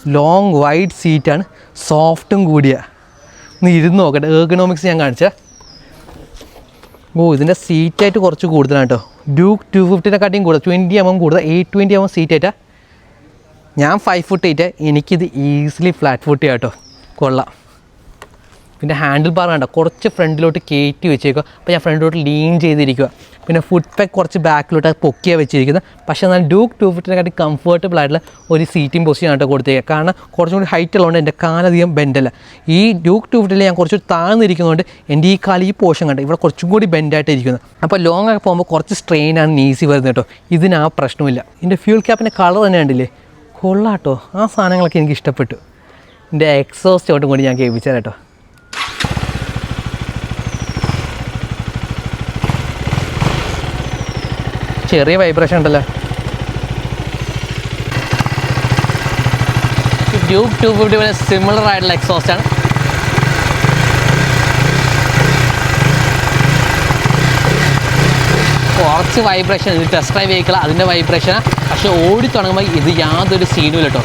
Speaker 1: ലോങ് വൈഡ് സീറ്റാണ് സോഫ്റ്റും കൂടിയ. ഒന്ന് ഇരുന്ന് നോക്കട്ടെ. എർഗണോമിക്സ് ഞാൻ കാണിച്ച. ഓ ഇതിന്റെ സീറ്റായിട്ട് കുറച്ച് കൂടുതലാണ് കേട്ടോ ഡ്യൂക്ക് ടു ഫിഫ്റ്റിനെക്കാട്ടിയും കൂടുതൽ. ട്വന്റി എം എം കൂടുതൽ എയ്റ്റ് ട്വന്റി എം എം സീറ്റായിട്ടാണ് ഞാൻ ഫൈവ് ഫുട്ട് എയ്റ്റ് എനിക്കിത് ഈസിലി ഫ്ലാറ്റ് ഫുട്ട് ചെയ്യാം കേട്ടോ കൊള്ളാം. പിന്നെ ഹാൻഡിൽ ബാർ വേണ്ട കുറച്ച് ഫ്രണ്ടിലോട്ട് കയറ്റി വെച്ചേക്കുക അപ്പോൾ ഞാൻ ഫ്രണ്ടിലോട്ട് ലീൻ ചെയ്തിരിക്കുക പിന്നെ ഫുഡ് പാക്ക് കുറച്ച് ബാക്കിലോട്ട് പൊക്കിയാണ് വെച്ചിരിക്കുന്നത് പക്ഷേ എന്നാൽ ഡ്യൂക്ക് ടു ഫിറ്റിനെക്കാട്ടി കംഫർട്ടബിൾ ആയിട്ടുള്ള ഒരു സീറ്റിംഗ് പൊസിഷൻ ആയിട്ട് കൊടുത്തേക്കുക കാരണം കുറച്ചും കൂടി ഹൈറ്റ് ഉള്ളതുകൊണ്ട് എന്റെ കാലധികം ബെൻഡല്ല ഈ ഡ്യൂക്ക് ടു ഫിറ്റിൽ ഞാൻ കുറച്ച് താഴ്ന്നിരിക്കുന്നതുകൊണ്ട് എന്റെ ഈ കാൽ ഈ പോർഷൻ കണ്ടു ഇവിടെ കുറച്ചും കൂടി ബെൻഡായിട്ട് ഇരിക്കുന്നത് അപ്പോൾ ലോങ് ഒക്കെ പോകുമ്പോൾ കുറച്ച് സ്ട്രെയിൻ ആണ് ഈസി വരുന്നത് കേട്ടോ. ഇതിന് ആ പ്രശ്നമില്ല ഇതിന്റെ ഫ്യൂൾ ക്യാപ്പിന്റെ കളർ തന്നെ കണ്ടില്ലേ? കൊള്ളാട്ടോ ആ സാധനങ്ങളൊക്കെ എനിക്ക് ഇഷ്ടപ്പെട്ടു. എന്റെ എക്സോസ്റ്റ് ഓട്ടും കൂടി ഞാൻ കേൾപ്പിച്ചാൽ കേട്ടോ. ചെറിയ വൈബ്രേഷൻ ഉണ്ടല്ലോ. ഡ്യൂബ് ടു ഫിഫ്റ്റി പോലെ സിമിലർ ആയിട്ടുള്ള എക്സോസ്റ്റ് ആണ്. കുറച്ച് വൈബ്രേഷൻ ഇത് ടെസ്റ്റ് ഡ്രൈവ് വെഹിക്കിൾ അതിന്റെ വൈബ്രേഷൻ പക്ഷേ ഓടി തുടങ്ങുമ്പോൾ ഇത് യാതൊരു സീനും കേട്ടോ.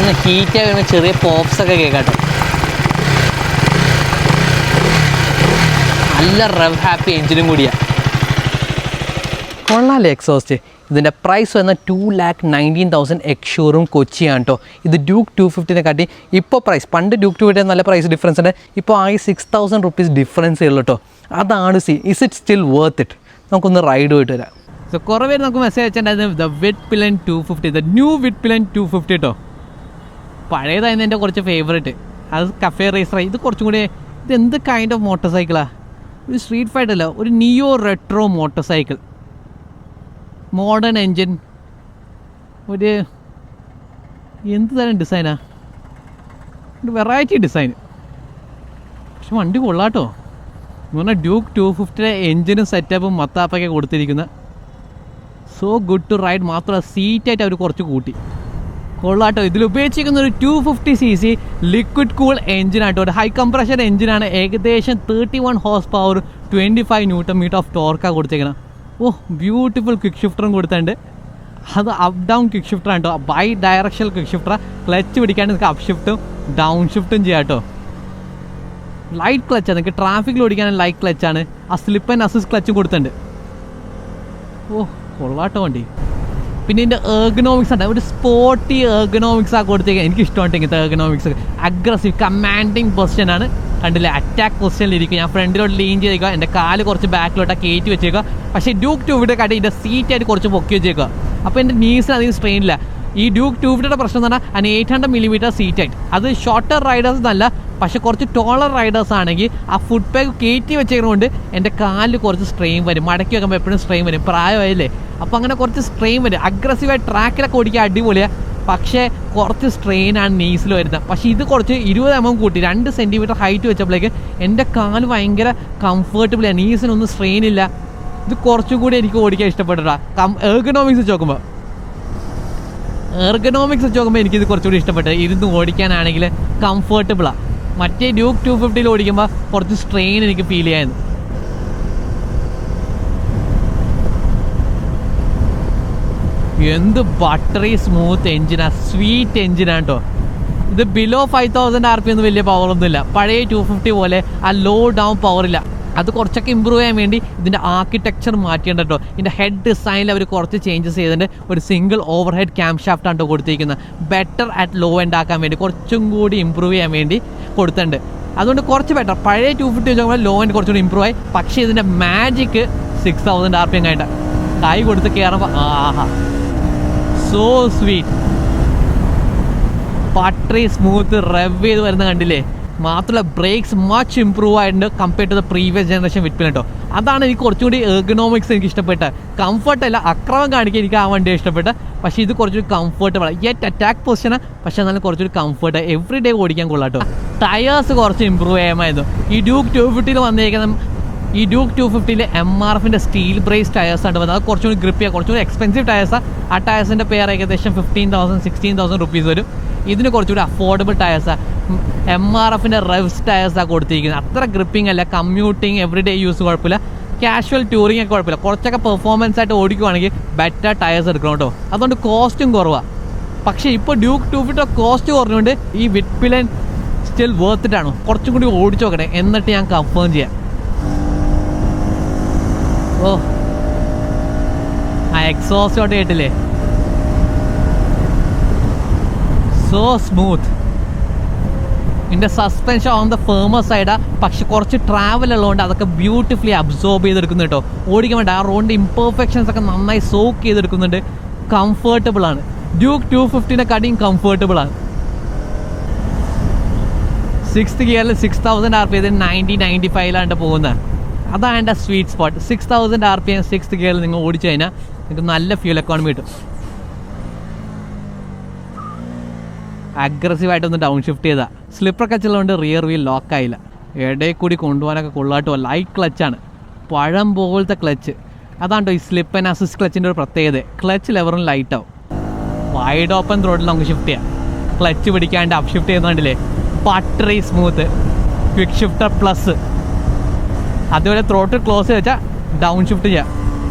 Speaker 1: ഇതൊന്ന് ഹീറ്റ് ആകുന്ന ചെറിയ പോപ്സ് ഒക്കെ കേൾക്കട്ടെ. നല്ല റവ് ഹാപ്പി എഞ്ചിനും കൂടിയാണ് കൊള്ളാല്ലേ എക്സോസ്റ്റ് ഇതിന്റെ പ്രൈസ് വന്ന ടു ലാക്ക് നയന്റീൻ തൗസൻഡ് എക്ഷൂറും കൊച്ചിയാണ് കേട്ടോ ഇത് ഡ്യൂക്ക് ടു ഫിഫ്റ്റിനെ കാട്ടി ഇപ്പോൾ പ്രൈസ് പണ്ട് ഡ്യൂക്ക് ടു ഫിഫ്റ്റി നല്ല പ്രൈസ് ഡിഫറൻസ് ഉണ്ട്. ഇപ്പോൾ ആയി സിക്സ് തൗസൻഡ് റുപ്പീസ് ഡിഫറൻസേ ഉള്ളൂ കേട്ടോ അതാണ് see is it still worth it നമുക്കൊന്ന് റൈഡ് പോയിട്ട് വരാം. സോ കുറേ പേര് നമുക്ക് message അയച്ചിട്ടുണ്ടായിരുന്നു the Vitpilen two fifty the new Vitpilen two fifty കേട്ടോ പഴയതായിരുന്നു എന്റെ കുറച്ച് ഫേവറേറ്റ് അത് കഫേ റേസർ ഇത് കുറച്ചും കൂടി ഇത് എന്ത് കൈൻഡ് ഓഫ് മോട്ടോർ സൈക്കിളാണ് ഒരു സ്ട്രീറ്റ് ഫൈറ്റ് അല്ല ഒരു neo retro motorcycle modern engine ഒരു എന്ത് തരം ഡിസൈനാ ഒരു വെറൈറ്റി ഡിസൈൻ പക്ഷെ വണ്ടി കൊള്ളാട്ടോ. എന്ന് പറഞ്ഞാൽ ഡ്യൂക്ക് ടു ഫിഫ്റ്റിയുടെ എൻജിനും സെറ്റപ്പും മത്താപ്പൊക്കെ കൊടുത്തിരിക്കുന്ന. സോ ഗുഡ് ടു റൈഡ് മാത്രമല്ല സീറ്റായിട്ട് അവർ കുറച്ച് കൂട്ടി. കൊള്ളാട്ടോ. ഇതിൽ ഉപയോഗിച്ചിരിക്കുന്ന ഒരു two fifty C C liquid cool എഞ്ചിനാട്ടോ ഒരു ഹൈ കംപ്രഷൻ എഞ്ചിനാണ് ഏകദേശം thirty one horse power twenty five newton metre of ടോർക്കാണ് കൊടുത്തേക്കണം ഓ ബ്യൂട്ടിഫുൾ ക്വിക്ക് ഷിഫ്റ്ററും കൊടുത്തിട്ടുണ്ട്. അത് അപ്പ് ഡൗൺ ക്വിക്ക് ഷിഫ്റ്റർ ആണ് ബൈ ഡയറക്ഷൽ ക്വിക്ക് ഷിഫ്റ്റർ ക്ലച്ച് പിടിക്കാണ്ട് നിങ്ങൾക്ക് അപ്പ് ഷിഫ്റ്റും ഡൗൺ ഷിഫ്റ്റും ചെയ്യാം കേട്ടോ ലൈറ്റ് ക്ലച്ചാണ് നിങ്ങൾക്ക് ട്രാഫിക്കിൽ ഓടിക്കാൻ ലൈറ്റ് ക്ലച്ചാണ് ആ സ്ലിപ്പ് ആൻഡ് അസിസ്റ്റ് ക്ലച്ചും കൊടുത്തിട്ടുണ്ട്. ഓ കൊള്ളാട്ടോ വണ്ടി. പിന്നെ ഇതിന്റെ ഏർഗനോമിക്സ് ഉണ്ട്. ഒരു സ്പോർട്ടി ഏർഗനോമിക്സ് ആ കൊടുത്തേക്കാൻ എനിക്ക് ഇഷ്ടമാണ് ഇങ്ങനത്തെ ഏർഗനോമിക്സ് അഗ്രസീവ് കമാൻഡിങ് പൊസിഷൻ ആണ്. കണ്ടില്ലേ? അറ്റാക്ക് പൊസിഷനിൽ ഇരിക്കും ഞാൻ ഫ്രണ്ടിലോട്ട് ലീൻ ചെയ്തേക്കുക. എന്റെ കാൽ കുറച്ച് ബാക്കിലോട്ടാണ് കയറ്റി വെച്ചേക്കുക. പക്ഷേ ഡ്യൂക്ക് ട്യൂബിന്റെ കാട്ടി ഇതിന്റെ സീറ്റായിട്ട് കുറച്ച് പൊക്കി വെച്ചേക്കുക. അപ്പോൾ എന്റെ നീസിന് അധികം സ്ട്രെയിൻ ഇല്ല. ഈ ഡ്യൂക്ക് ട്യൂബിന്റെ പ്രശ്നം എന്ന് പറഞ്ഞാൽ അതിന് എയ്റ്റ് ഹൺഡ്രഡ് മില്ലിമീറ്റർ സീറ്റായിട്ട് അത് ഷോർട്ടർ റൈഡേഴ്സ് എന്നല്ല പക്ഷെ കുറച്ച് ടോളർ റൈഡേഴ്സ് ആണെങ്കിൽ ആ ഫുഡ് പാക്ക് കയറ്റി വെച്ചതുകൊണ്ട് എന്റെ കാലിൽ കുറച്ച് സ്ട്രെയിൻ വരും. മടക്കി വെക്കുമ്പോൾ എപ്പോഴും സ്ട്രെയിൻ വരും. പ്രായമായില്ലേ? അപ്പോൾ അങ്ങനെ കുറച്ച് സ്ട്രെയിൻ വരും. അഗ്രസീവായി ട്രാക്കിലൊക്കെ ഓടിക്കാൻ അടിപൊളിയാണ് പക്ഷേ കുറച്ച് സ്ട്രെയിൻ ആണ് നീസിൽ വരുന്നത്. പക്ഷേ ഇത് കുറച്ച് ഇരുപത് എം എം കൂട്ടി. രണ്ട് സെന്റിമീറ്റർ ഹൈറ്റ് വെച്ചപ്പോഴേക്ക് എന്റെ കാൽ ഭയങ്കര കംഫർട്ടബിളാണ് നീസിനൊന്നും സ്ട്രെയിൻ ഇല്ല. ഇത് കുറച്ചും കൂടി എനിക്ക് ഓടിക്കാൻ ഇഷ്ടപ്പെട്ടടാ കം എർഗണോമിക്സ് വെച്ച് നോക്കുമ്പോൾ എർഗണോമിക്സ് വെച്ച് നോക്കുമ്പോൾ എനിക്കിത് കുറച്ചുകൂടി ഇഷ്ടപ്പെട്ടത്. ഇരുന്ന് ഓടിക്കാനാണെങ്കിൽ കംഫർട്ടബിളാണ് മറ്റേ ഡ്യൂക്ക് ടു ഫിഫ്റ്റിയിൽ ഓടിക്കുമ്പോൾ കുറച്ച് സ്ട്രെയിൻ എനിക്ക് ഫീൽ ചെയ്യായിരുന്നു എന്ത് ബട്ടറി സ്മൂത്ത് എഞ്ചിനാ സ്വീറ്റ് എഞ്ചിനാണ് കേട്ടോ ഇത് below five thousand R P ഒന്നും വലിയ പവറൊന്നുമില്ല പഴയ ടു ഫിഫ്റ്റി പോലെ ആ ലോ ഡൗൺ പവറില്ല അത് കുറച്ചൊക്കെ ഇമ്പ്രൂവ് ചെയ്യാൻ വേണ്ടി ഇതിന്റെ ആർക്കിടെക്ചർ മാറ്റിയിട്ടുണ്ട് കേട്ടോ ഇതിന്റെ ഹെഡ് ഡിസൈനിൽ അവർ കുറച്ച് ചേഞ്ചസ് ചെയ്തിട്ടുണ്ട്. ഒരു സിംഗിൾ ഓവർ ഹെഡ് ക്യാം ആണ് കൊടുത്തിരിക്കുന്നത്. ബെറ്റർ അറ്റ് ലോ എൻഡ് ആക്കാൻ വേണ്ടി കുറച്ചും കൂടി ഇമ്പ്രൂവ് ചെയ്യാൻ വേണ്ടി കൊടുത്തിട്ടുണ്ട്. അതുകൊണ്ട് കുറച്ച് ബെറ്റർ പഴയ ടു ഫിഫ്റ്റി വെച്ച് ലോ എൻഡ് കുറച്ചുകൂടി ഇമ്പ്രൂവ് ആയി. പക്ഷേ ഇതിന്റെ magic six thousand R P M കഴിഞ്ഞ കൈ കൊടുത്ത് കയറുമ്പോൾ ആഹാ. So sweet buttery smooth rev ചെയ്ത് വരുന്ന കണ്ടില്ലേ? മാത്രമല്ല ബ്രേക്സ് മച്ച് ഇമ്പ്രൂവ് ആയിട്ടുണ്ട് compare to the previous generation Vitpilen കേട്ടോ അതാണ് എനിക്ക് കുറച്ചുകൂടി എർഗണോമിക്സ് എനിക്ക് ഇഷ്ടപ്പെട്ട. കംഫർട്ട് അല്ല അക്രമം കാണിക്കാൻ എനിക്ക് ആ വണ്ടി ഇഷ്ടപ്പെട്ട. പക്ഷേ ഇത് കുറച്ചുകൂടി കംഫർട്ടബിൾ യെറ്റ് അറ്റാക്ക് പൊസിഷനാണ് പക്ഷേ എന്നാലും കുറച്ചുകൂടി കംഫർട്ട് എവറി ഡേ ഓടിക്കാൻ കൊള്ളാട്ടോ ടയേഴ്സ് കുറച്ച് ഇമ്പ്രൂവ് ചെയ്യാമായിരുന്നു ഈ ഡ്യൂക്ക് ടു ഫിഫ്റ്റിയിൽ വന്നിരിക്കുന്ന ഈ ഡ്യൂക്ക് ടു ഫിഫ്റ്റിയിൽ എം ആർ എഫിന്റെ സ്റ്റീൽ ബ്രേസ് ടയേഴ്സ് ആണ് വന്നത്. അത് കുറച്ചുകൂടി ഗ്രിപ്പ് ചെയ്യുക കുറച്ചുകൂടി എക്സ്പെൻസീവ് ടയേഴ്സാണ് ആ. ടയേഴ്സിന്റെ പേർ ഏകദേശം fifteen thousand sixteen thousand rupees വരും. ഇതിന് കുറച്ചുകൂടി അഫോർഡബിൾ ടയേഴ്സാണ് എം ആർ എഫിന്റെ റെവ്സ് ടയേഴ്സാണ് കൊടുത്തിരിക്കുന്നത്. അത്ര ഗ്രിപ്പിംഗ് അല്ല കമ്മ്യൂട്ടിങ് എവറി ഡേ യൂസ് കുഴപ്പമില്ല. കാഷ്വൽ ടൂറിംഗ് ഒക്കെ കുഴപ്പമില്ല. കുറച്ചൊക്കെ പെർഫോമൻസ് ആയിട്ട് ഓടിക്കുവാണെങ്കിൽ ബെറ്റർ ടയേഴ്സ് എടുക്കണം കേട്ടോ. അതുകൊണ്ട് കോസ്റ്റും കുറവാണ് പക്ഷേ ഇപ്പോൾ ഡ്യൂക്ക് ടു ഫിഫ്റ്റി കോസ്റ്റ് കുറഞ്ഞുകൊണ്ട് ഈ വിറ്റ്പിലൻ സ്റ്റിൽ വേർത്തിട്ടാണ് കുറച്ചും കൂടി ഓടിച്ചു നോക്കട്ടെ. എന്നിട്ട് ഞാൻ കൺഫേം ചെയ്യാം. ഓ. ആ എക്സോസ്റ്റോട്ട് കേട്ടില്ലേ? സോ സ്മൂത്ത് ഇതിന്റെ സസ്പെൻഷൻ ഓൺ ദ ഫേമസ് സൈഡാ പക്ഷെ കുറച്ച് ട്രാവൽ ഉള്ളതുകൊണ്ട് അതൊക്കെ ബ്യൂട്ടിഫുള്ളി അബ്സോർബ് ചെയ്തെടുക്കുന്നു കേട്ടോ. ഓടിക്കാൻ വേണ്ട ആ റോഡിന്റെ ഇംപെർഫെക്ഷൻസ് ഒക്കെ നന്നായി സോക്ക് ചെയ്തെടുക്കുന്നുണ്ട്. കംഫർട്ടബിൾ ആണ്. ഡ്യൂക്ക് ടു ഫിഫ്റ്റീനെ കടിയും കംഫർട്ടബിൾ ആണ്. Sixth ഗിയറിൽ six thousand R P M ninety ninety ഫൈവിലാണ് പോകുന്നത്. അതാണ് എന്റെ sweet spot six thousand R P M sixth ഗിയറിൽ നിങ്ങൾ ഓടിച്ചു കഴിഞ്ഞാൽ നിങ്ങൾക്ക് നല്ല ഫ്യൂൽ എക്കോണമി കിട്ടും. അഗ്രസീവായിട്ടൊന്ന് ഡൗൺ ഷിഫ്റ്റ് ചെയ്താൽ സ്ലിപ്പർ കച്ചുള്ളതുകൊണ്ട് റിയർ വീൽ ലോക്കായില്ല ഇടയിൽ കൂടി കൊണ്ടുപോകാനൊക്കെ കൊള്ളാട്ടോ. ലൈറ്റ് ക്ലച്ചാണ് പഴം പോലത്തെ ക്ലച്ച് അതാണ്ടോ ഈ സ്ലിപ്പ് ആൻഡ് അസിസ്റ്റ് ക്ലച്ചിന്റെ ഒരു പ്രത്യേകത. ക്ലച്ച് ലെവറും ലൈറ്റ് ആവും. വൈഡ് ഓപ്പൺ റോഡിൽ നമുക്ക് ഷിഫ്റ്റ് ചെയ്യാം. ക്ലച്ച് പിടിക്കാണ്ട് up shift ചെയ്യുന്നുണ്ടല്ലേ buttery smooth quick shifter plus അതുപോലെ ത്രോട്ട് ക്ലോസ് വെച്ചാൽ ഡൗൺ ഷിഫ്റ്റ് ചെയ്യാം.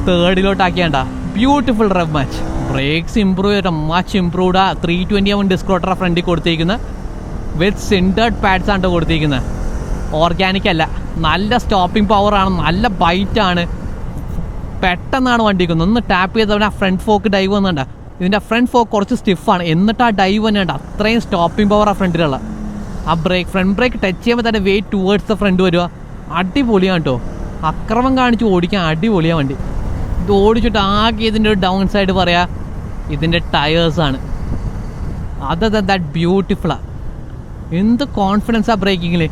Speaker 1: തേർഡിലോട്ടാക്കിയാണ്ട beautiful rev much brakes improve ചെയ്തിട്ട് മച്ച് ഇമ്പ്രൂവ്ഡാ ത്രീ ട്വന്റി ആവും ഡിസ്കോട്ടർ ഫ്രണ്ടിൽ കൊടുത്തിരിക്കുന്നത് വിത്ത് സിൻഡേർഡ് പാഡ്സ് ആണ് കൊടുത്തിരിക്കുന്നത് ഓർഗാനിക് അല്ല. നല്ല സ്റ്റോപ്പിംഗ് പവറാണ് നല്ല ബൈറ്റാണ് പെട്ടെന്നാണ് വണ്ടി നിൽക്കുന്നത് ഒന്ന് ടാപ്പ് ചെയ്തവൻ ആ ഫ്രണ്ട് ഫോക്ക് ഡൈവ് വന്നുണ്ട്. ഇതിന്റെ ഫ്രണ്ട് ഫോക്ക് കുറച്ച് സ്റ്റിഫാണ് എന്നിട്ട് ആ ഡൈവ് തന്നെ ഉണ്ട് അത്രയും സ്റ്റോപ്പിംഗ് പവർ ആ ഫ്രണ്ടിലുള്ള ആ ബ്രേക്ക് ഫ്രണ്ട് ബ്രേക്ക് ടച്ച് ചെയ്യുമ്പോൾ തന്നെ വെയിറ്റ് ടുവേർഡ്സ് ദ ഫ്രണ്ട് വരിക. അടിപൊളിയാണ് കേട്ടോ അക്രമം കാണിച്ച് ഓടിക്കാൻ അടിപൊളിയാണ് വണ്ടി. ഇത് ഓടിച്ചിട്ട് ആകെ ഇതിന്റെ ഒരു ഡൗൺ സൈഡ് പറയാ ഇതിന്റെ ടയേഴ്സാണ് അത് ദാറ്റ് ബ്യൂട്ടിഫുള്ളാണ് എന്ത് കോൺഫിഡൻസ് ആ ബ്രേക്കിങ്ങിൽ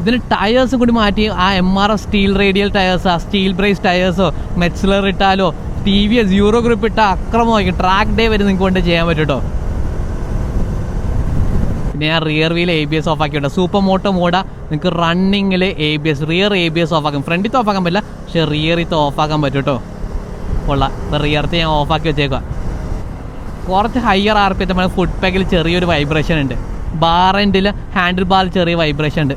Speaker 1: ഇതിന് ടയേഴ്സും കൂടി മാറ്റി ആ M R F steel radial tyres ആ സ്റ്റീൽ ബ്രേസ് ടയേഴ്സോ മെറ്റ്സിലർ ഇട്ടാലോ T V S Eurogrip ഇട്ട അക്രമമായിരിക്കും. ട്രാക്ക് ഡേ വരെ നിങ്ങൾക്ക് കൊണ്ട് ചെയ്യാൻ പറ്റും കേട്ടോ പിന്നെ ഞാൻ rear wheel A B S off ആക്കിയിട്ടുണ്ട്. സൂപ്പർ മോട്ടോ മോഡ നിങ്ങൾക്ക് റണ്ണിങ്ങിൽ A B S rear A B S off ആക്കും. ഫ്രണ്ടിൽ ഓഫ് ആക്കാൻ പറ്റില്ല പക്ഷെ റിയറിൽ ഓഫ് ആക്കാൻ പറ്റും കേട്ടോ കൊള്ളാം. ഇപ്പം റിയർത്ത് ഞാൻ ഓഫ് ആക്കി വെച്ചേക്കുക കുറച്ച് ഹയർ ആർ പി എത്തുമ്പോൾ ഫുഡ് പാക്കിൽ ചെറിയൊരു വൈബ്രേഷൻ ഉണ്ട്. ബാർ എൻഡിൽ ഹാൻഡിൽ ബാറിൽ ചെറിയ വൈബ്രേഷൻ ഉണ്ട്.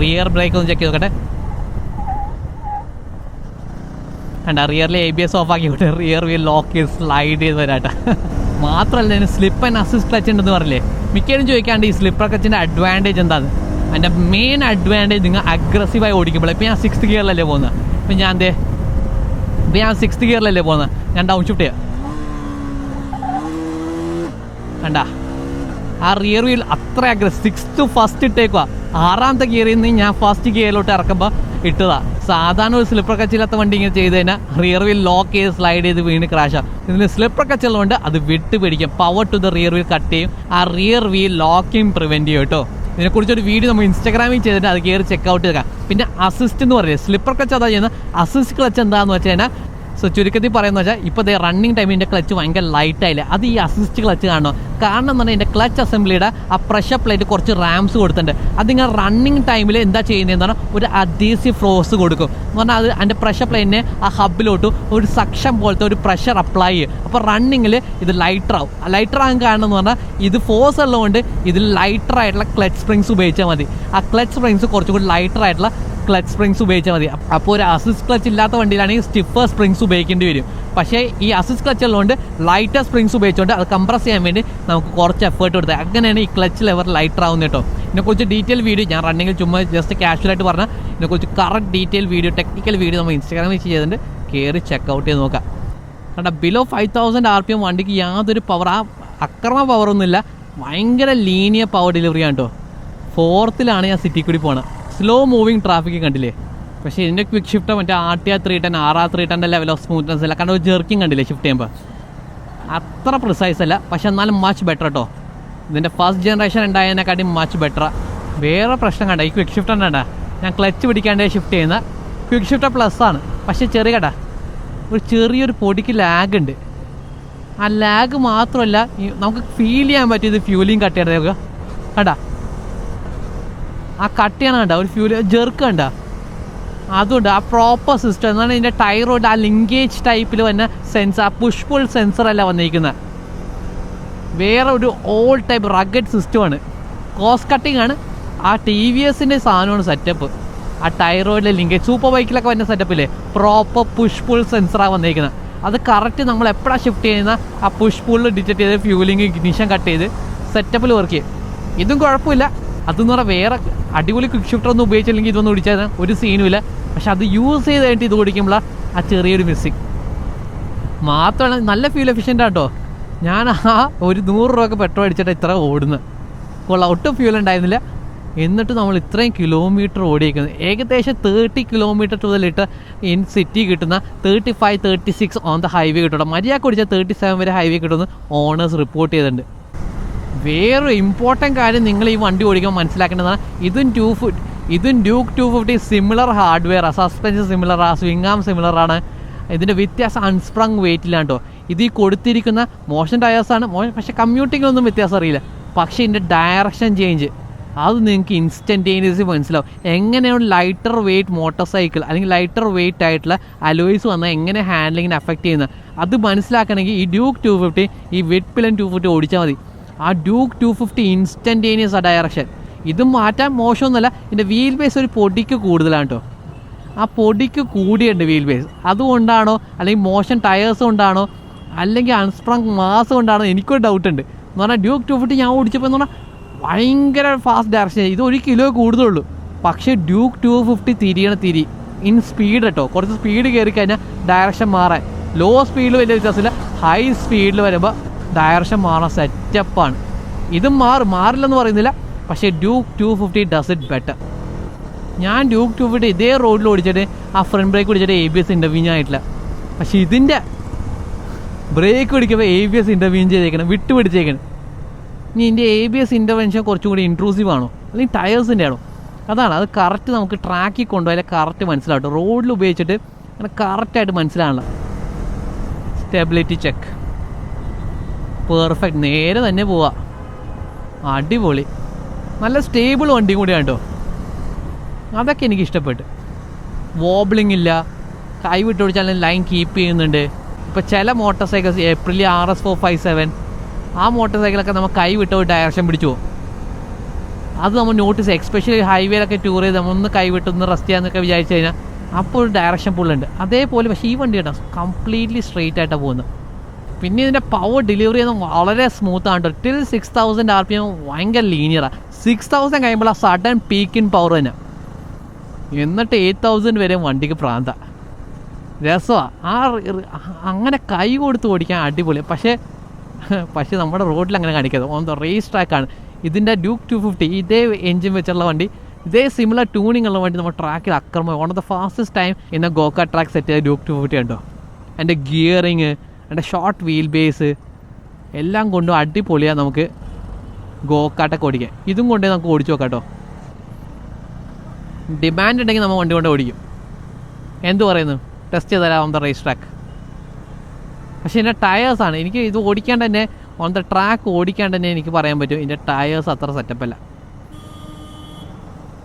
Speaker 1: റിയർ ബ്രേക്ക് ഒന്ന് ചെക്ക് നോക്കട്ടെ. കണ്ട റിയറിൽ എ ബി എസ് ഓഫ് ആക്കി വിട്ട് റിയർ വീൽ ലോക്ക് ചെയ്ത് സ്ലൈഡ് ചെയ്ത് വരാട്ടെ മാത്രമല്ല ഇതിന് സ്ലിപ്പ് ആൻഡ് അസിസ്റ്റ് ക്ലച്ച് ഉണ്ടെന്ന് പറഞ്ഞില്ലേ? മിക്കവരും ചോദിക്കാണ്ട് ഈ സ്ലിപ്പർ ക്ലച്ചിന്റെ അഡ്വാന്റേജ് എന്താണ് അതിന്റെ മെയിൻ അഡ്വാന്റേജ് നിങ്ങൾ അഗ്രസീവായി ഓടിക്കുമ്പോൾ ഇപ്പോൾ ഞാൻ സിക്സ്ത് ഗിയറിലല്ലേ പോകുന്നത്? ഇപ്പം ഞാൻ എന്തേ ഇപ്പം ഞാൻ സിക്സ്ത് ഗിയറിലല്ലേ പോകുന്നത്? ഞാൻ ഡൗൺ ഷിഫ്റ്റ് ചെയ്യാം. കണ്ട ആ റിയർ വീൽ അത്ര അഗ്രസ് സിക്സ്ത് ഫസ്റ്റ് ഇട്ടേക്കുക ആറാമത്തെ ഗിയറിൽ നിന്ന് ഞാൻ ഫസ്റ്റ് ഗിയറിലോട്ട് ഇറക്കുമ്പോൾ ഇട്ടതാ. സാധാരണ ഒരു സ്ലിപ്പർ കച്ചില്ലാത്ത വണ്ടി ഇങ്ങനെ ചെയ്ത് കഴിഞ്ഞാൽ റിയർ വീൽ ലോക്ക് ചെയ്ത് സ്ലൈഡ് ചെയ്ത് വീണ് ക്രാഷാണ് ഇതിന് സ്ലിപ്പർ കച്ചുള്ളതുകൊണ്ട് അത് വിട്ട് പിടിക്കും. Power to the rear wheel cut ചെയ്യും. ആ റിയർ വീൽ ലോക്കിങ് പ്രിവെന്റ് ചെയ്യും കേട്ടോ. ഇതിനെക്കുറിച്ചൊരു വീഡിയോ നമ്മൾ ഇൻസ്റ്റാഗ്രാമിൽ ചെയ്തിട്ട് അത് കയറി ചെക്ക് ഔട്ട് ചെയ്യുക പിന്നെ അസിസ്റ്റ് എന്ന് പറയുന്നത് സ്ലിപ്പർ ക്ലച്ച് അതാ ചെയ്യുന്നത്. അസിസ്റ്റ് ക്ലച്ച് എന്താണെന്ന് വെച്ച് കഴിഞ്ഞാൽ സോ ചുരുക്കത്തിൽ പറയുന്നത് വെച്ചാൽ ഇപ്പോൾ ദേ റണ്ണിങ് ടൈമിന്റെ ക്ലച്ച് ഭയങ്കര ലൈറ്റായില്ല അത് ഈ അസിസ്റ്റ് ക്ലച്ച് കാണണം കാരണം എന്ന് പറഞ്ഞാൽ എന്റെ ക്ലച്ച് അസംബ്ലിയുടെ ആ പ്രഷർ പ്ലേറ്റ് കുറച്ച് റാംസ് കൊടുത്തിട്ടുണ്ട്. അതിങ്ങനെ റണ്ണിങ് ടൈമിൽ എന്താ ചെയ്യുന്നതെന്ന് പറഞ്ഞാൽ ഒരു അഡീസീവ് ഫ്ലോസ് കൊടുക്കും. എന്ന് പറഞ്ഞാൽ അത് അതിന്റെ പ്രഷർ പ്ലേറ്റിനെ ആ ഹബിലോട്ട് ഒരു സക്ഷൻ പോലത്തെ ഒരു പ്രഷർ അപ്ലൈ ചെയ്യും. അപ്പോൾ റണ്ണിങ്ങിൽ ഇത് ലൈറ്റർ ആവും. ലൈറ്റർ ആകാൻ കാരണം എന്ന് പറഞ്ഞാൽ ഇത് ഫോഴ്സ് ഉള്ളതുകൊണ്ട് ഇതിൽ ലൈറ്റർ ആയിട്ടുള്ള ക്ലച്ച് സ്പ്രിങ്സ് ഉപയോഗിച്ചാൽ മതി. ആ ക്ലച്ച് സ്പ്രിങ്സ് കുറച്ചും കൂടി ലൈറ്റർ ആയിട്ടുള്ള ക്ലച്ച് സ്പ്രിങ്സ് ഉപയോഗിച്ചാൽ മതി. അപ്പോൾ ഒരു അസിസ്റ്റ് ക്ലച്ച് ഇല്ലാത്ത വണ്ടിയിലാണെങ്കിൽ സ്റ്റിഫർ സ്പ്രിങ്സ് ഉപയോഗിക്കേണ്ടി വരും. പക്ഷേ ഈ അസിസ് ക്ലച്ച് ഉള്ളതുകൊണ്ട് ലൈറ്റർ സ്പ്രിങ്സ് ഉപയോഗിച്ചുകൊണ്ട് അത് കംപ്രസ് ചെയ്യാൻ വേണ്ടി നമുക്ക് കുറച്ച് എഫേർട്ട് കൊടുത്തത് അങ്ങനെയാണ് ഈ ക്ലച്ച് ലെവർ ലൈറ്റർ ആവുന്നത് കേട്ടോ. ഇതിനെക്കുറിച്ച് ഡീറ്റെയിൽ വീഡിയോ ഞാൻ റണ്ണിങ്ങിൽ ചുമ്മാ ജസ്റ്റ് കാഷ്വലായിട്ട് പറഞ്ഞാൽ ഇതിനെക്കുറിച്ച് correct detail video technical video നമ്മൾ ഇൻസ്റ്റാഗ്രാമിൽ ചെയ്തിട്ടുണ്ട്. കയറി ചെക്ക് ഔട്ട് ചെയ്ത് നോക്കാം. കണ്ട below five thousand R P M വണ്ടിക്ക് യാതൊരു പവർ ആ അക്രമ പവറൊന്നുമില്ല ഭയങ്കര ലീനിയ പവർ ഡെലിവറിയാണ് കേട്ടോ. ഫോർത്തിലാണ് ഞാൻ സിറ്റി കൂടി പോണത്. സ്ലോ മൂവിങ് ട്രാഫിക് കണ്ടില്ലേ? പക്ഷേ ഇതിന്റെ ക്വിക്ക് ഷിഫ്റ്റ് മറ്റേ R T R three ten R R three ടെന്റെ level of smoothness അല്ല. കാരണം ഒരു ജെർക്കിങ് കണ്ടില്ലേ ഷിഫ്റ്റ് ചെയ്യുമ്പോൾ അത്ര പ്രിസൈസ് അല്ല. പക്ഷെ എന്നാലും മച്ച് ബെറ്റർ കേട്ടോ ഇതിന്റെ ഫസ്റ്റ് ജനറേഷൻ ഉണ്ടായതിനെക്കാട്ടി മച്ച് ബെറ്റർ വേറെ പ്രശ്നം കണ്ട ഈ ക്വിക്ക് ഷിഫ്റ്റ് തന്നെ ഞാൻ ക്ലച്ച് പിടിക്കാണ്ട് ഷിഫ്റ്റ് ചെയ്യുന്ന ക്വിക്ക് ഷിഫ്റ്റ് പ്ലസ് ആണ്. പക്ഷേ ചെറിയ കട ഒരു ചെറിയൊരു പൊടിക്ക് ലാഗ് ഉണ്ട്. ആ ലാഗ് മാത്രമല്ല നമുക്ക് ഫീൽ ചെയ്യാൻ പറ്റിയത് ഫ്യൂലിങ് കട്ട് ചെയ്യണത്. കേട്ടാ ആ കട്ട് ചെയ്യണം കണ്ട ഒരു ഫ്യൂൽ ജെർക്ക് കണ്ട? അതുകൊണ്ട് ആ പ്രോപ്പർ സിസ്റ്റം എന്നാണ് ഇതിന്റെ ടയറോട് ആ ലിങ്കേജ് ടൈപ്പിൽ വന്ന സെൻസർ ആ പുഷ് പുൾ സെൻസർ അല്ല വന്നിരിക്കുന്നത്. വേറെ ഒരു ഓൾ ടൈപ്പ് റഗഡ് സിസ്റ്റമാണ് കോസ്റ്റ് കട്ടിംഗ് ആണ്. ആ ടി വി എസിന്റെ സാധനമാണ് സെറ്റപ്പ് ആ ടൈറോയിഡിലെ ലിങ്കേജ് സൂപ്പർ ബൈക്കിലൊക്കെ വരുന്ന സെറ്റപ്പില്ലേ പ്രോപ്പർ പുഷ് പുൾ സെൻസറാണ് വന്നിരിക്കുന്നത്. അത് കറക്റ്റ് നമ്മൾ എപ്പോഴാണ് ഷിഫ്റ്റ് ചെയ്യുന്ന? ആ പുഷ് പുള്ളിൽ ഡിറ്റക്ട് ചെയ്ത് ഫ്യൂലിംഗ് ഇഗ്നിഷൻ കട്ട് ചെയ്ത് സെറ്റപ്പിൽ വർക്ക് ചെയ്യും. ഇതും കുഴപ്പമില്ല. അതെന്ന് പറഞ്ഞാൽ വേറെ അടിപൊളി ക്വിക്ക് ഷിഫ്റ്റർ ഒന്നും ഉപയോഗിച്ചില്ലെങ്കിൽ ഇതൊന്നും ഓടിച്ചാൽ ഒരു സീനും ഇല്ല. പക്ഷെ അത് യൂസ് ചെയ്ത് കഴിഞ്ഞിട്ട് ഇത് കുടിക്കുമ്പോഴാണ് ആ ചെറിയൊരു മിസ്സിങ് മാത്രമാണ് നല്ല ഫ്യൂൽ എഫിഷ്യന്റ് ആട്ടോ. ഞാൻ ആ ഒരു നൂറ് രൂപ പെട്രോൾ അടിച്ചിട്ട് ഇത്ര ഓടുന്നത് കൊള്ളാം ഒട്ടും ഫ്യൂൽ ഉണ്ടായിരുന്നില്ല. എന്നിട്ട് നമ്മൾ ഇത്രയും കിലോമീറ്റർ ഓടിയിരിക്കുന്നത് ഏകദേശം thirty kilometre to in city കിട്ടുന്ന thirty five thirty six on the highway കിട്ടും മര്യാദ കുടിച്ചാൽ തേർട്ടി സെവൻ വരെ ഹൈവേ കിട്ടുമെന്ന് ഓണേഴ്സ് റിപ്പോർട്ട് ചെയ്തിട്ടുണ്ട്. വേറൊരു ഇമ്പോർട്ടന്റ് കാര്യം നിങ്ങൾ ഈ വണ്ടി ഓടിക്കാൻ മനസ്സിലാക്കേണ്ടതാണ്. ഇതും ടു ഫുട്ട് ഇതും Duke two fifty similar hardware suspension similar ആ സ്വിംഗ് ആം സിമിലർ ആണ്. ഇതിന്റെ വ്യത്യാസം അൺസ്പ്രങ് വെയിറ്റിലാണ് കേട്ടോ ഇത് ഈ കൊടുത്തിരിക്കുന്ന മോഷൻ ടയേഴ്സാണ് മോ പക്ഷേ കമ്മ്യൂട്ടിങ്ങിലൊന്നും വ്യത്യാസം അറിയില്ല. പക്ഷേ ഇതിന്റെ ഡയറക്ഷൻ ചേഞ്ച് അത് നിങ്ങൾക്ക് ഇൻസ്റ്റന്റേനിയസ് മനസ്സിലാവും. എങ്ങനെയാണ് ലൈറ്റർ വെയിറ്റ് മോട്ടോർ സൈക്കിൾ അല്ലെങ്കിൽ ലൈറ്റർ വെയിറ്റ് ആയിട്ടുള്ള അലോയ്സ് വന്നാൽ എങ്ങനെ ഹാൻഡ്ലിങ്ങിനെ അഫക്റ്റ് ചെയ്യുന്നത്? അത് മനസ്സിലാക്കണമെങ്കിൽ ഈ ഡ്യൂക്ക് ടു ഫിഫ്റ്റി ഈ വെറ്റ് പിലൻ ടു ഫിഫ്റ്റി ഓടിച്ചാൽ മതി. ആ ഡ്യൂക്ക് ടു ഫിഫ്റ്റി ഇൻസ്റ്റന്റേനിയസ് ആ ഡയറക്ഷൻ ഇതും മാറ്റാൻ മോശമൊന്നുമല്ല. ഇതിന്റെ വീൽ ബേസ് ഒരു പൊടിക്ക് കൂടുതലാണ് കേട്ടോ ആ പൊടിക്ക് കൂടിയുണ്ട് വീൽ ബേസ് അതുകൊണ്ടാണോ അല്ലെങ്കിൽ മോശം ടയേഴ്സ് കൊണ്ടാണോ അല്ലെങ്കിൽ അൺസ്പ്രങ് മാസ് കൊണ്ടാണോ എനിക്കൊരു ഡൗട്ട് ഉണ്ട്. എന്ന് പറഞ്ഞാൽ ഡ്യൂക്ക് ടു ഫിഫ്റ്റി ഞാൻ ഓടിച്ചപ്പോൾ എന്ന് പറഞ്ഞാൽ ഭയങ്കര ഫാസ്റ്റ് ഡയറക്ഷൻ ഇത് ഒരു കിലോ കൂടുതലുള്ളൂ. പക്ഷേ ഡ്യൂക്ക് ടു ഫിഫ്റ്റി തിരിയണ തിരി ഇൻ സ്പീഡ് കേട്ടോ കുറച്ച് സ്പീഡ് കയറി കഴിഞ്ഞാൽ ഡയറക്ഷൻ മാറാൻ. ലോ സ്പീഡിൽ വലിയ വ്യത്യാസമില്ല. ഹൈ സ്പീഡിൽ വരുമ്പോൾ ഡയറക്ഷൻ മാറാൻ സെറ്റപ്പാണ് ഇതും മാറും. മാറില്ലെന്ന് പറയുന്നില്ല. പക്ഷേ Duke two fifty does it better ഞാൻ ഡ്യൂക്ക് ടു ഫിഫ്റ്റി ഇതേ റോഡിൽ ഓടിച്ചിട്ട് ആ ഫ്രണ്ട് ബ്രേക്ക് പിടിച്ചിട്ട് എ ബി എസ് ഇന്റർവ്യൂ ആയിട്ടില്ല. പക്ഷേ ഇതിന്റെ ബ്രേക്ക് പിടിക്കുമ്പോൾ എ ബി എസ് ഇന്റർവ്യൂ ചെയ്തേക്കണം വിട്ട് പിടിച്ചേക്കണം ഇനി ഇതിന്റെ എ ബി എസ് ഇന്റർവെൻഷൻ കുറച്ചും കൂടി ഇൻട്രൂസീവ് ആണോ? അല്ലെങ്കിൽ ടയേഴ്സിന്റെ ആണോ? അതാണ് അത് കറക്റ്റ് നമുക്ക് ട്രാക്കിൽ കൊണ്ടുപോയാലേ കറക്റ്റ് മനസ്സിലാവട്ടെ. റോഡിൽ ഉപയോഗിച്ചിട്ട് അങ്ങനെ കറക്റ്റായിട്ട് മനസ്സിലാണല്ലോ സ്റ്റെബിലിറ്റി ചെക്ക് പെർഫെക്റ്റ് നേരെ തന്നെ പോവാ. അടിപൊളി. നല്ല സ്റ്റേബിൾ വണ്ടിയും കൂടിയാണ് കേട്ടോ അതൊക്കെ എനിക്ക് ഇഷ്ടപ്പെട്ടു വോബ്ലിംഗ് ഇല്ല. കൈ വിട്ട് ഓടിച്ചാലും ലൈൻ കീപ്പ് ചെയ്യുന്നുണ്ട്. ഇപ്പോൾ ചില motorcycles Aprilia R S four five seven ആ മോട്ടോർ സൈക്കിളൊക്കെ നമ്മൾ കൈ വിട്ട് ഡയറക്ഷൻ പിടിച്ചു പോകും. അത് നമ്മൾ നോട്ടീസ് എക്സ്പെഷ്യലി ഹൈവേയിലൊക്കെ ടൂർ ചെയ്ത് നമ്മൾ ഒന്ന് കൈവിട്ട് ഒന്ന് റെസ്റ്റ് ചെയ്യാന്നൊക്കെ വിചാരിച്ചു കഴിഞ്ഞാൽ അപ്പോൾ ഒരു ഡയറക്ഷൻ പുള്ളുണ്ട് അതേപോലെ പക്ഷേ ഈ വണ്ടി കേട്ടോ കംപ്ലീറ്റ്ലി സ്ട്രെയിറ്റ് ആയിട്ടാണ് പോകുന്നത്. പിന്നെ ഇതിന്റെ പവർ ഡെലിവറി ഒന്നും വളരെ സ്മൂത്ത് ആണ് till six thousand R P M ഭയങ്കര ലീനിയറാണ് സിക്സ് തൗസൻഡ് കഴിയുമ്പോൾ ആ സഡൻ പീക്ക് ഇൻ പവർ തന്നെ. എന്നിട്ട് എയ്റ്റ് തൗസൻഡ് വരെ വണ്ടിക്ക് പ്രാന്ത. രസമാണ് ആ അങ്ങനെ കൈ കൊടുത്ത് ഓടിക്കാൻ അടിപൊളി പക്ഷേ പക്ഷേ നമ്മുടെ റോഡിൽ അങ്ങനെ കാണിക്കരുത് ഓൺ ദ റേസ് ട്രാക്കാണ് ഇതിന്റെ ഡ്യൂക്ക് ടു ഫിഫ്റ്റി ഇതേ എഞ്ചിൻ വെച്ചുള്ള വണ്ടി. ഇതേ സിമിലർ ട്യൂണിംഗ് ഉള്ള വണ്ടി നമ്മുടെ ട്രാക്കിൽ അക്രമം on off the fastest time ഇന്ന ഗോക്ക ട്രാക്ക് സെറ്റ് ചെയ്ത ഡ്യൂക്ക് ടു ഫിഫ്റ്റി ഉണ്ടോ എന്റെ ഗിയറിങ് എന്റെ ഷോർട്ട് വീൽ ബേസ് എല്ലാം കൊണ്ടും അടിപൊളിയാണ് നമുക്ക് ഗോക്കാട്ടൊക്കെ ഓടിക്കാം ഇതും കൊണ്ടേ നമുക്ക് ഓടിച്ചു നോക്കാം കേട്ടോ. ഡിമാൻഡ് ഉണ്ടെങ്കിൽ നമ്മൾ വണ്ടി കൊണ്ട് ഓടിക്കും. എന്തു പറയുന്നു? ടെസ്റ്റ് ചെയ്ത് തരാം ഓൺ ദ റേസ് ട്രാക്ക് പക്ഷേ എന്റെ ടയേഴ്സാണ് എനിക്ക് ഇത് ഓടിക്കാണ്ട് തന്നെ ഓൺ ദ ട്രാക്ക് ഓടിക്കാണ്ട് തന്നെ എനിക്ക് പറയാൻ പറ്റും. എന്റെ ടയേഴ്സ് അത്ര സെറ്റപ്പ് അല്ല.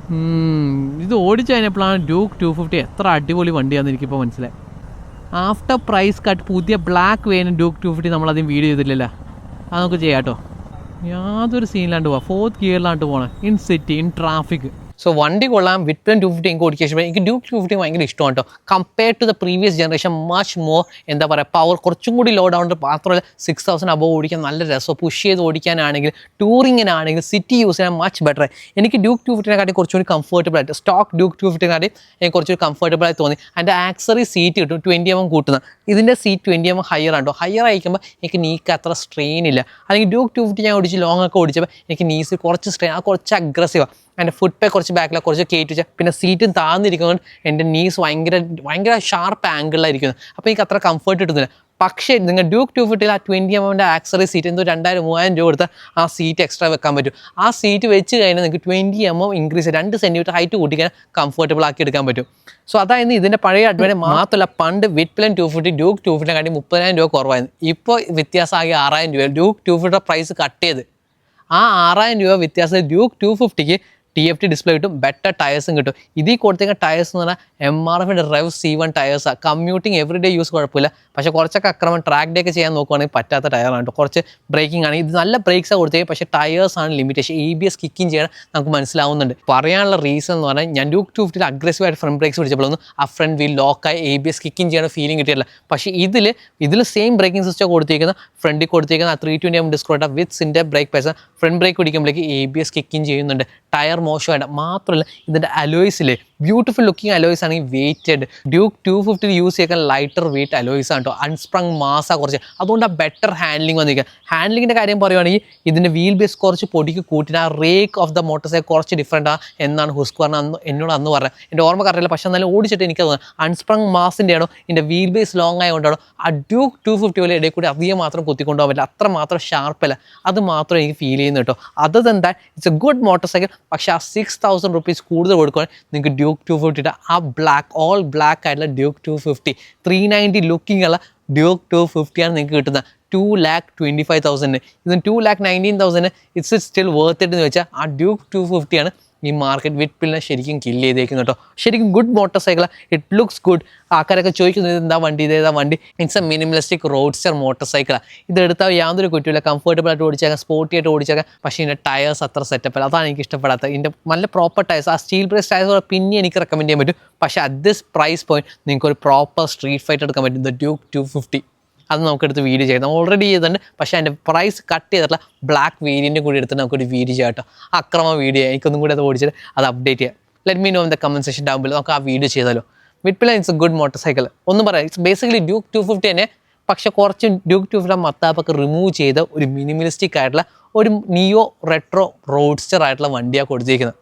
Speaker 1: ഉം, ഇത് ഓടിച്ചു കഴിഞ്ഞപ്പോഴാണ് ഡ്യൂക്ക് ടു ഫിഫ്റ്റി എത്ര അടിപൊളി വണ്ടിയാണെന്ന് എനിക്കിപ്പോൾ മനസ്സിലായി. ആഫ്റ്റർ പ്രൈസ് കട്ട് പുതിയ ബ്ലാക്ക് വേനും ഡ്യൂക്ക് ടു ഫിഫ്റ്റി നമ്മളധികം വീഡിയോ ചെയ്തില്ലല്ലോ അത് നമുക്ക് ചെയ്യാം കേട്ടോ. യാതൊരു സീനിലാണ്ട് പോവാം. ഫോർത്ത് ഗിയറിലാണ്ട് പോകണം in city in traffic so വണ്ടി കൊള്ളാം വിറ്റ് ടു ഫിഫ്റ്റി എനിക്ക് ഓടിക്കാൻ ഇഷ്ടം എനിക്ക് ഡ്യൂക്ക് ടു ഫിഫ്റ്റി ഭയങ്കര ഇഷ്ടമാണ് കേട്ടോ. Compare to the previous generation much more എന്താ പറയുക പവർ കുറച്ചും കൂടി ലോഡ് ഡൗൺ മാത്രമല്ല സിക്സ് തൗസൻഡ് അബവ് ഓടിക്കാൻ നല്ല രസം പുഷ് ചെയ്ത് ഓടിക്കാനാണെങ്കിൽ ടൂറിങ്ങിനാണെങ്കിൽ സിറ്റി യൂസ് ചെയ്യാൻ മച്ച് ബെറ്റർ എനിക്ക് ഡ്യൂക്ക് ടു ഫിഫ്റ്റിനെക്കാട്ടി കുറച്ചുകൂടി കംഫർട്ടബിൾ ആയിട്ട് സ്റ്റോക്ക് ഡ്യൂക്ക് ടു ഫിഫ്റ്റിനെക്കാട്ടി എനിക്ക് കുറച്ചുകൂടി കംഫർട്ടബിൾ ആയി തോന്നി. അതിന്റെ ആക്സറി സീറ്റ് കിട്ടും ട്വന്റി എം കൂട്ടുന്നത് ഇതിന്റെ സീറ്റ് ട്വന്റി എം ഹയർ ആണ്ടോ ഹയർ ആയിരിക്കുമ്പോൾ എനിക്ക് നീക്ക് അത്ര സ്ട്രെയിൻ ഇല്ല. അല്ലെങ്കിൽ ഡ്യൂക്ക് ടു ഫിഫ്റ്റി ഞാൻ ഓടിച്ച് ലോങ് ഒക്കെ ഓടിച്ചപ്പോൾ എനിക്ക് നീസ് കുറച്ച് സ്ട്രെയിൻ ആ കുറച്ച് അഗ്രസീവാണ് എന്റെ ഫുഡ് പേ കുറച്ച് ബാക്കിലെ കുറച്ച് കയറ്റി വെച്ചാൽ പിന്നെ സീറ്റും താന്നിരിക്കുന്നത് എന്റെ നീസ് ഭയങ്കര ഭയങ്കര ഷാർപ്പ് ആംഗിളിലായിരിക്കുന്നത് അപ്പോൾ എനിക്ക് അത്ര കംഫർട്ട് കിട്ടുന്നില്ല. പക്ഷേ നിങ്ങൾ ഡ്യൂക്ക് ടു ഫിഫ്റ്റിയിൽ ആ ട്വന്റി എമ്മിന്റെ ആക്സറി സീറ്റ് എന്തോ രണ്ടായിരം മൂവായിരം രൂപ കൊടുത്ത് ആ സീറ്റ് എക്സ്ട്രാ വെക്കാൻ പറ്റും. ആ സീറ്റ് വെച്ച് കഴിഞ്ഞാൽ നിങ്ങൾക്ക് ട്വന്റി എം എം ഇൻക്രീസ് രണ്ട് സെന്റിമീറ്റർ ഹൈറ്റ് കൂട്ടിക്കാൻ കംഫർട്ടബിൾ ആക്കി എടുക്കാൻ പറ്റും. സോ അതായത് ഇതിന്റെ പഴയ അഡ്വാന്റേജ് മാത്രമല്ല പണ്ട് Vitpilen two fifty Duke two ഫിഫ്റ്റിനെ കാട്ടി മുപ്പതിനായിരം രൂപ കുറവായിരുന്നു. ഇപ്പോൾ വ്യത്യാസമാകി ആറായിരം രൂപ ഡ്യൂക്ക് ടു ഫിഫ്റ്റിയുടെ പ്രൈസ് കട്ട് ചെയ്ത്. ആ ആറായിരം രൂപ വ്യത്യാസം ഡ്യൂക്ക് ടു ഫിഫ്റ്റിക്ക് ടി എഫ് ടി ഡിസ്പ്ലേ കിട്ടും ബെറ്റർ ടയേഴ്സും കിട്ടും. ഇതിൽ കൊടുത്തേക്കുന്ന ടയേഴ്സ് എന്ന് പറഞ്ഞാൽ എം ആർ എഫിന്റെ റെവ് സി വൺ ടയേഴ്സാണ് കമ്മ്യൂട്ടിങ് എവറി ഡേ യൂസ് കുഴപ്പമില്ല. പക്ഷേ കുറച്ചൊക്കെ അക്രമം ട്രാക്ക് ഡേ ഒക്കെ ചെയ്യാൻ നോക്കുവാണെങ്കിൽ പറ്റാത്ത ടയറാണ് കേട്ടോ. കുറച്ച് ബ്രേക്കിംഗ് ആണ്. ഇത് നല്ല ബ്രേക്സാണ് കൊടുത്തേക്ക് പക്ഷേ ടയേഴ്സ് ആണ് limitation E B S kicking ചെയ്യണം നമുക്ക് മനസ്സിലാവുന്നുണ്ട്. പറയാനുള്ള റീസൺ എന്ന് പറഞ്ഞാൽ ഞാൻ ഡ്യൂക്ക് ടു ഫിഫ്റ്റിൽ അഗ്രസീവ് ആയിട്ട് ഫ്രണ്ട് ബ്രേക്സ് പിടിച്ചപ്പോഴൊന്നും ആ ഫ്രണ്ട് വീൽ ലോക്കായി എ ബി എസ് കിക്കിങ് ചെയ്യണ ഫീലിംഗ് കിട്ടിയില്ല പക്ഷേ ഇതിൽ ഇതിൽ സെയിം ബ്രേക്കിംഗ് സിസ്റ്റം കൊടുത്തിരിക്കുന്ന ഫ്രണ്ടിൽ കൊടുത്തിരിക്കുന്ന ആ ത്രീ ട്വന്റി എം ഡിസ്കോട്ട വിത്ത് സിന്റെ ബ്രേക്ക് പേസ് ഫ്രണ്ട് ബ്രേക്ക് പിടിക്കുമ്പോഴേക്ക് എ ബി എസ് കിക്കിങ് ചെയ്യുന്നുണ്ട്. ടയർ മോശമായിട്ട്. മാത്രമല്ല ഇതിന്റെ അലോയ്സിലെ ബ്യൂട്ടിഫുൾ ലുക്കിംഗ് അലോയ്സ് ആണ് ഈ വെയ്റ്റഡ് ഡ്യൂക്ക് ടു ഫിഫ്റ്റിൽ യൂസ് ചെയ്യാൻ ലൈറ്റർ വെയിറ്റ് അലോയ്സ് ആണ് കേട്ടോ അൺസ്പ്രങ് മാസ കുറച്ച്. അതുകൊണ്ട് ആ ബെറ്റർ ഹാൻഡ്ലിംഗ് വന്നിരിക്കുക ഹാൻഡ്ലിങ്ങിന്റെ കാര്യം പറയുവാണെങ്കിൽ ഇതിന്റെ വീൽ ബേസ് കുറച്ച് പൊടിക്ക് കൂട്ടിന് ആ rake of the motorcycle കുറച്ച് ഡിഫറെന്റ് ആ എന്നാണ് ഹുസ്ക് പറഞ്ഞ അന്ന് എന്നോട് അന്ന് പറഞ്ഞത്. എന്റെ ഓർമ്മ കറിയില്ല പക്ഷേ എന്നാലും ഓടിച്ചിട്ട് എനിക്ക് തോന്നുന്നത് അൺസ്പ്രങ് മാസിന്റെ ആണോ? ഇതിന്റെ വീൽ ബേസ് ലോങ് ആയതുകൊണ്ടാണോ ആ ഡ്യൂക്ക് ടു ഫിഫ്റ്റി പോലെ ഇടയിൽ കൂടി അധികം മാത്രം കുത്തിക്കൊണ്ടുപോകാൻ പറ്റില്ല. അത്ര മാത്രം ഷാർപ്പല്ല അത് മാത്രം എനിക്ക് ഫീൽ ചെയ്യുന്നു കേട്ടോ അത് that it's a good motorcycle പക്ഷേ ആ സിക്സ് തൗസൻഡ് റുപ്പീസ് കൂടുതൽ കൊടുക്കുവാൻ നിങ്ങൾക്ക് ഡ്യൂക്ക് ടു ഫിഫ്റ്റിയുടെ ആ ബ്ലാക്ക് ഓൾ ബ്ലാക്ക് ആയിട്ടുള്ള Duke two fifty three ninety looking ഉള്ള ഡ്യൂക്ക് ടു ഫിഫ്റ്റിയാണ് നിങ്ങൾക്ക് കിട്ടുന്നത്. Two lakh twenty five thousand ഇത് two lakh nineteen thousand it's still worth it എന്ന് വെച്ചാൽ ആ ഡ്യൂക്ക് ടു ഫിഫ്റ്റിയാണ് ഈ മാർക്കറ്റ് വിറ്റ്പിലിനെ ശരിക്കും കില്ല് ചെയ്തേക്കുന്നു കേട്ടോ. ശരിക്കും good motorcycle it looks good ആൾക്കാരൊക്കെ ചോദിക്കുന്നത് ഇത് എന്താ വണ്ടി? ഇതേതാ വണ്ടി it's a minimalistic roadster motor സൈക്കിളാണ് ഇതെടുത്താൽ യാതൊരു കുറ്റമില്ല കംഫർട്ടബിൾ ആയിട്ട് ഓടിച്ചേക്കാം സ്പോർട്ടി ആയിട്ട് ഓടിച്ചേക്കാം. പക്ഷേ ഇതിന്റെ ടയേഴ്സ് അത്ര സെറ്റപ്പ് അല്ല. അതാണ് എനിക്ക് ഇഷ്ടപ്പെടാത്തത്. ഇതിന്റെ നല്ല പ്രോപ്പർ ടയേഴ്സ് ആ സ്റ്റീൽ ബ്രേസ് ടയേഴ്സ് പിന്നെ എനിക്ക് റെക്കമെൻഡ് ചെയ്യാൻ പറ്റും. പക്ഷേ അറ്റ് ദിസ് പ്രൈസ് പോയിന്റ് നിങ്ങൾക്ക് ഒരു പ്രോപ്പർ സ്ട്രീറ്റ് ഫൈറ്റ് എടുക്കാൻ പറ്റും. ദ ഡ്യൂക്ക് ടു ഫിഫ്റ്റി അത് നമുക്കെടുത്ത് വീഡിയോ ചെയ്യാം. നമ്മൾ ഓൾറെഡി ചെയ്തിട്ടുണ്ട്. പക്ഷേ അതിന്റെ പ്രൈസ് കട്ട് ചെയ്തിട്ടുള്ള ബ്ലാക്ക് വേരിയന്റും കൂടി എടുത്ത് നമുക്കൊരു വീഡിയോ ചെയ്യാം കേട്ടോ. അക്രമ വീഡിയോ എനിക്കൊന്നും കൂടി അത് ഓടിച്ചിട്ട് അത് അപ്ഡേറ്റ് ചെയ്യാം. Let me know in the comment section down നമുക്ക് ആ വീഡിയോ ചെയ്താലോ. Vitpilen it's a good motorcycle ഒന്നും പറയാം. It's basically Duke two fifty തന്നെ. പക്ഷേ കുറച്ച് ഡ്യൂക്ക് ടു ഫിഫ്റ്റി മത്താപ്പൊക്കെ റിമൂവ് ചെയ്ത ഒരു മിനിമലിസ്റ്റിക് ആയിട്ടുള്ള ഒരു നിയോ റെട്രോ റോഡ്സ്റ്റർ ആയിട്ടുള്ള വണ്ടിയാണ് കൊടുത്തിരിക്കുന്നത്.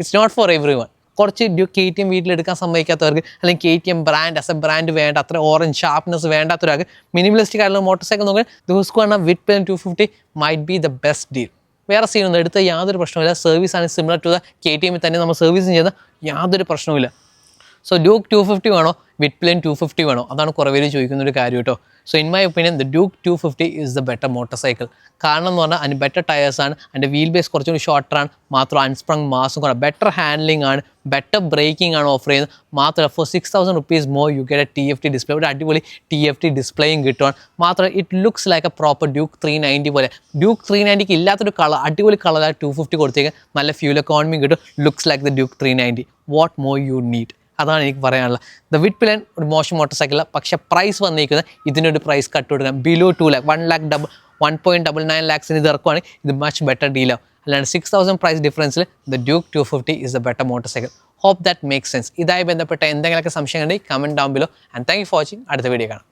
Speaker 1: It's not for every one കുറച്ച് ഡ്യൂക്ക് കെ ടി എം വീട്ടിലെടുക്കാൻ സമ്മതിക്കാത്തവർക്ക് അല്ലെങ്കിൽ K T M brand as a brand വേണ്ട അത്ര ഓറഞ്ച് ഷാർപ്നെസ് വേണ്ടാത്തൊരാൾക്ക് മിനിമലിസ്റ്റിക് ആയിട്ടുള്ള മോട്ടോർ സൈക്കിൾ നോക്കാൻ ദിവസം പറഞ്ഞ Vitpilen two fifty might be the best deal വേറെ സീനൊന്നും എടുത്ത് യാതൊരു പ്രശ്നമില്ല സർവീസ് ആണ് similar to the K T എമ്മിൽ തന്നെ നമ്മൾ സർവീസും ചെയ്ത യാതൊരു പ്രശ്നവുമില്ല സോ ഡ്യൂക്ക് ടു ഫിഫ്റ്റി വേണോ? വിറ്റ് പ്ലെയിൻ ടു ഫിഫ്റ്റി വേണോ? അതാണ് കുറേ പേര് ചോദിക്കുന്ന ഒരു കാര്യം കേട്ടോ. So in my opinion the Duke two fifty is the better motorcycle കാരണം എന്ന് പറഞ്ഞാൽ അതിന് ബെറ്റർ ടയേഴ്സാണ് അതിന്റെ വീൽ ബേസ് കുറച്ചുകൂടി ഷോർട്ടറാണ് മാത്രം അൺസ്പ്രങ് മാസും കൂടെ ബെറ്റർ ഹാൻഡ്ലിംഗ് ആണ് ബെറ്റർ ബ്രേക്കിംഗ് ആണ് ഓഫർ ചെയ്യുന്നത്. മാത്രമല്ല four six thousand rupees more you a T F T display ഒരു അടിപൊളി ടി എഫ് ടി ഡിസ്പ്ലേയും കിട്ടുവാണ്. മാത്രമല്ല it looks like a proper Duke three ninety പോലെ. ഡ്യൂക്ക് ത്രീ നയന്റിക്ക് ഇല്ലാത്തൊരു കളർ അടിപൊളി കളറായി ടു ഫിഫ്റ്റി കൊടുത്തേക്ക് നല്ല ഫ്യൂൽ എക്കോണമി കിട്ടും. Looks like the Duke three ninety what more you need അതാണ് എനിക്ക് പറയാനുള്ളത്. ദ വിറ്റ് പ്ലാൻ ഒരു മോശം മോട്ടോർ സൈക്കിളാണ് പക്ഷെ പ്രൈസ് വന്നിരിക്കുന്നത് ഇതിനൊരു പ്രൈസ് കട്ട് കൊടുക്കാം below two lakh one lakh double one point double nine ലാക്സിന് ഇത് ഇറക്കുവാണെങ്കിൽ ഇത് മച്ച് ബെറ്റർ ഡീലാവും അല്ലാണ്ട് six thousand price ഡിഫറൻസിൽ the Duke two fifty is the better motorcycle hope that make sense ഇതായി ബന്ധപ്പെട്ട എന്തെങ്കിലുമൊക്കെ സംശയം ഉണ്ടെങ്കിൽ comment down below and thank you for watching അടുത്ത വീഡിയോ കാണാം.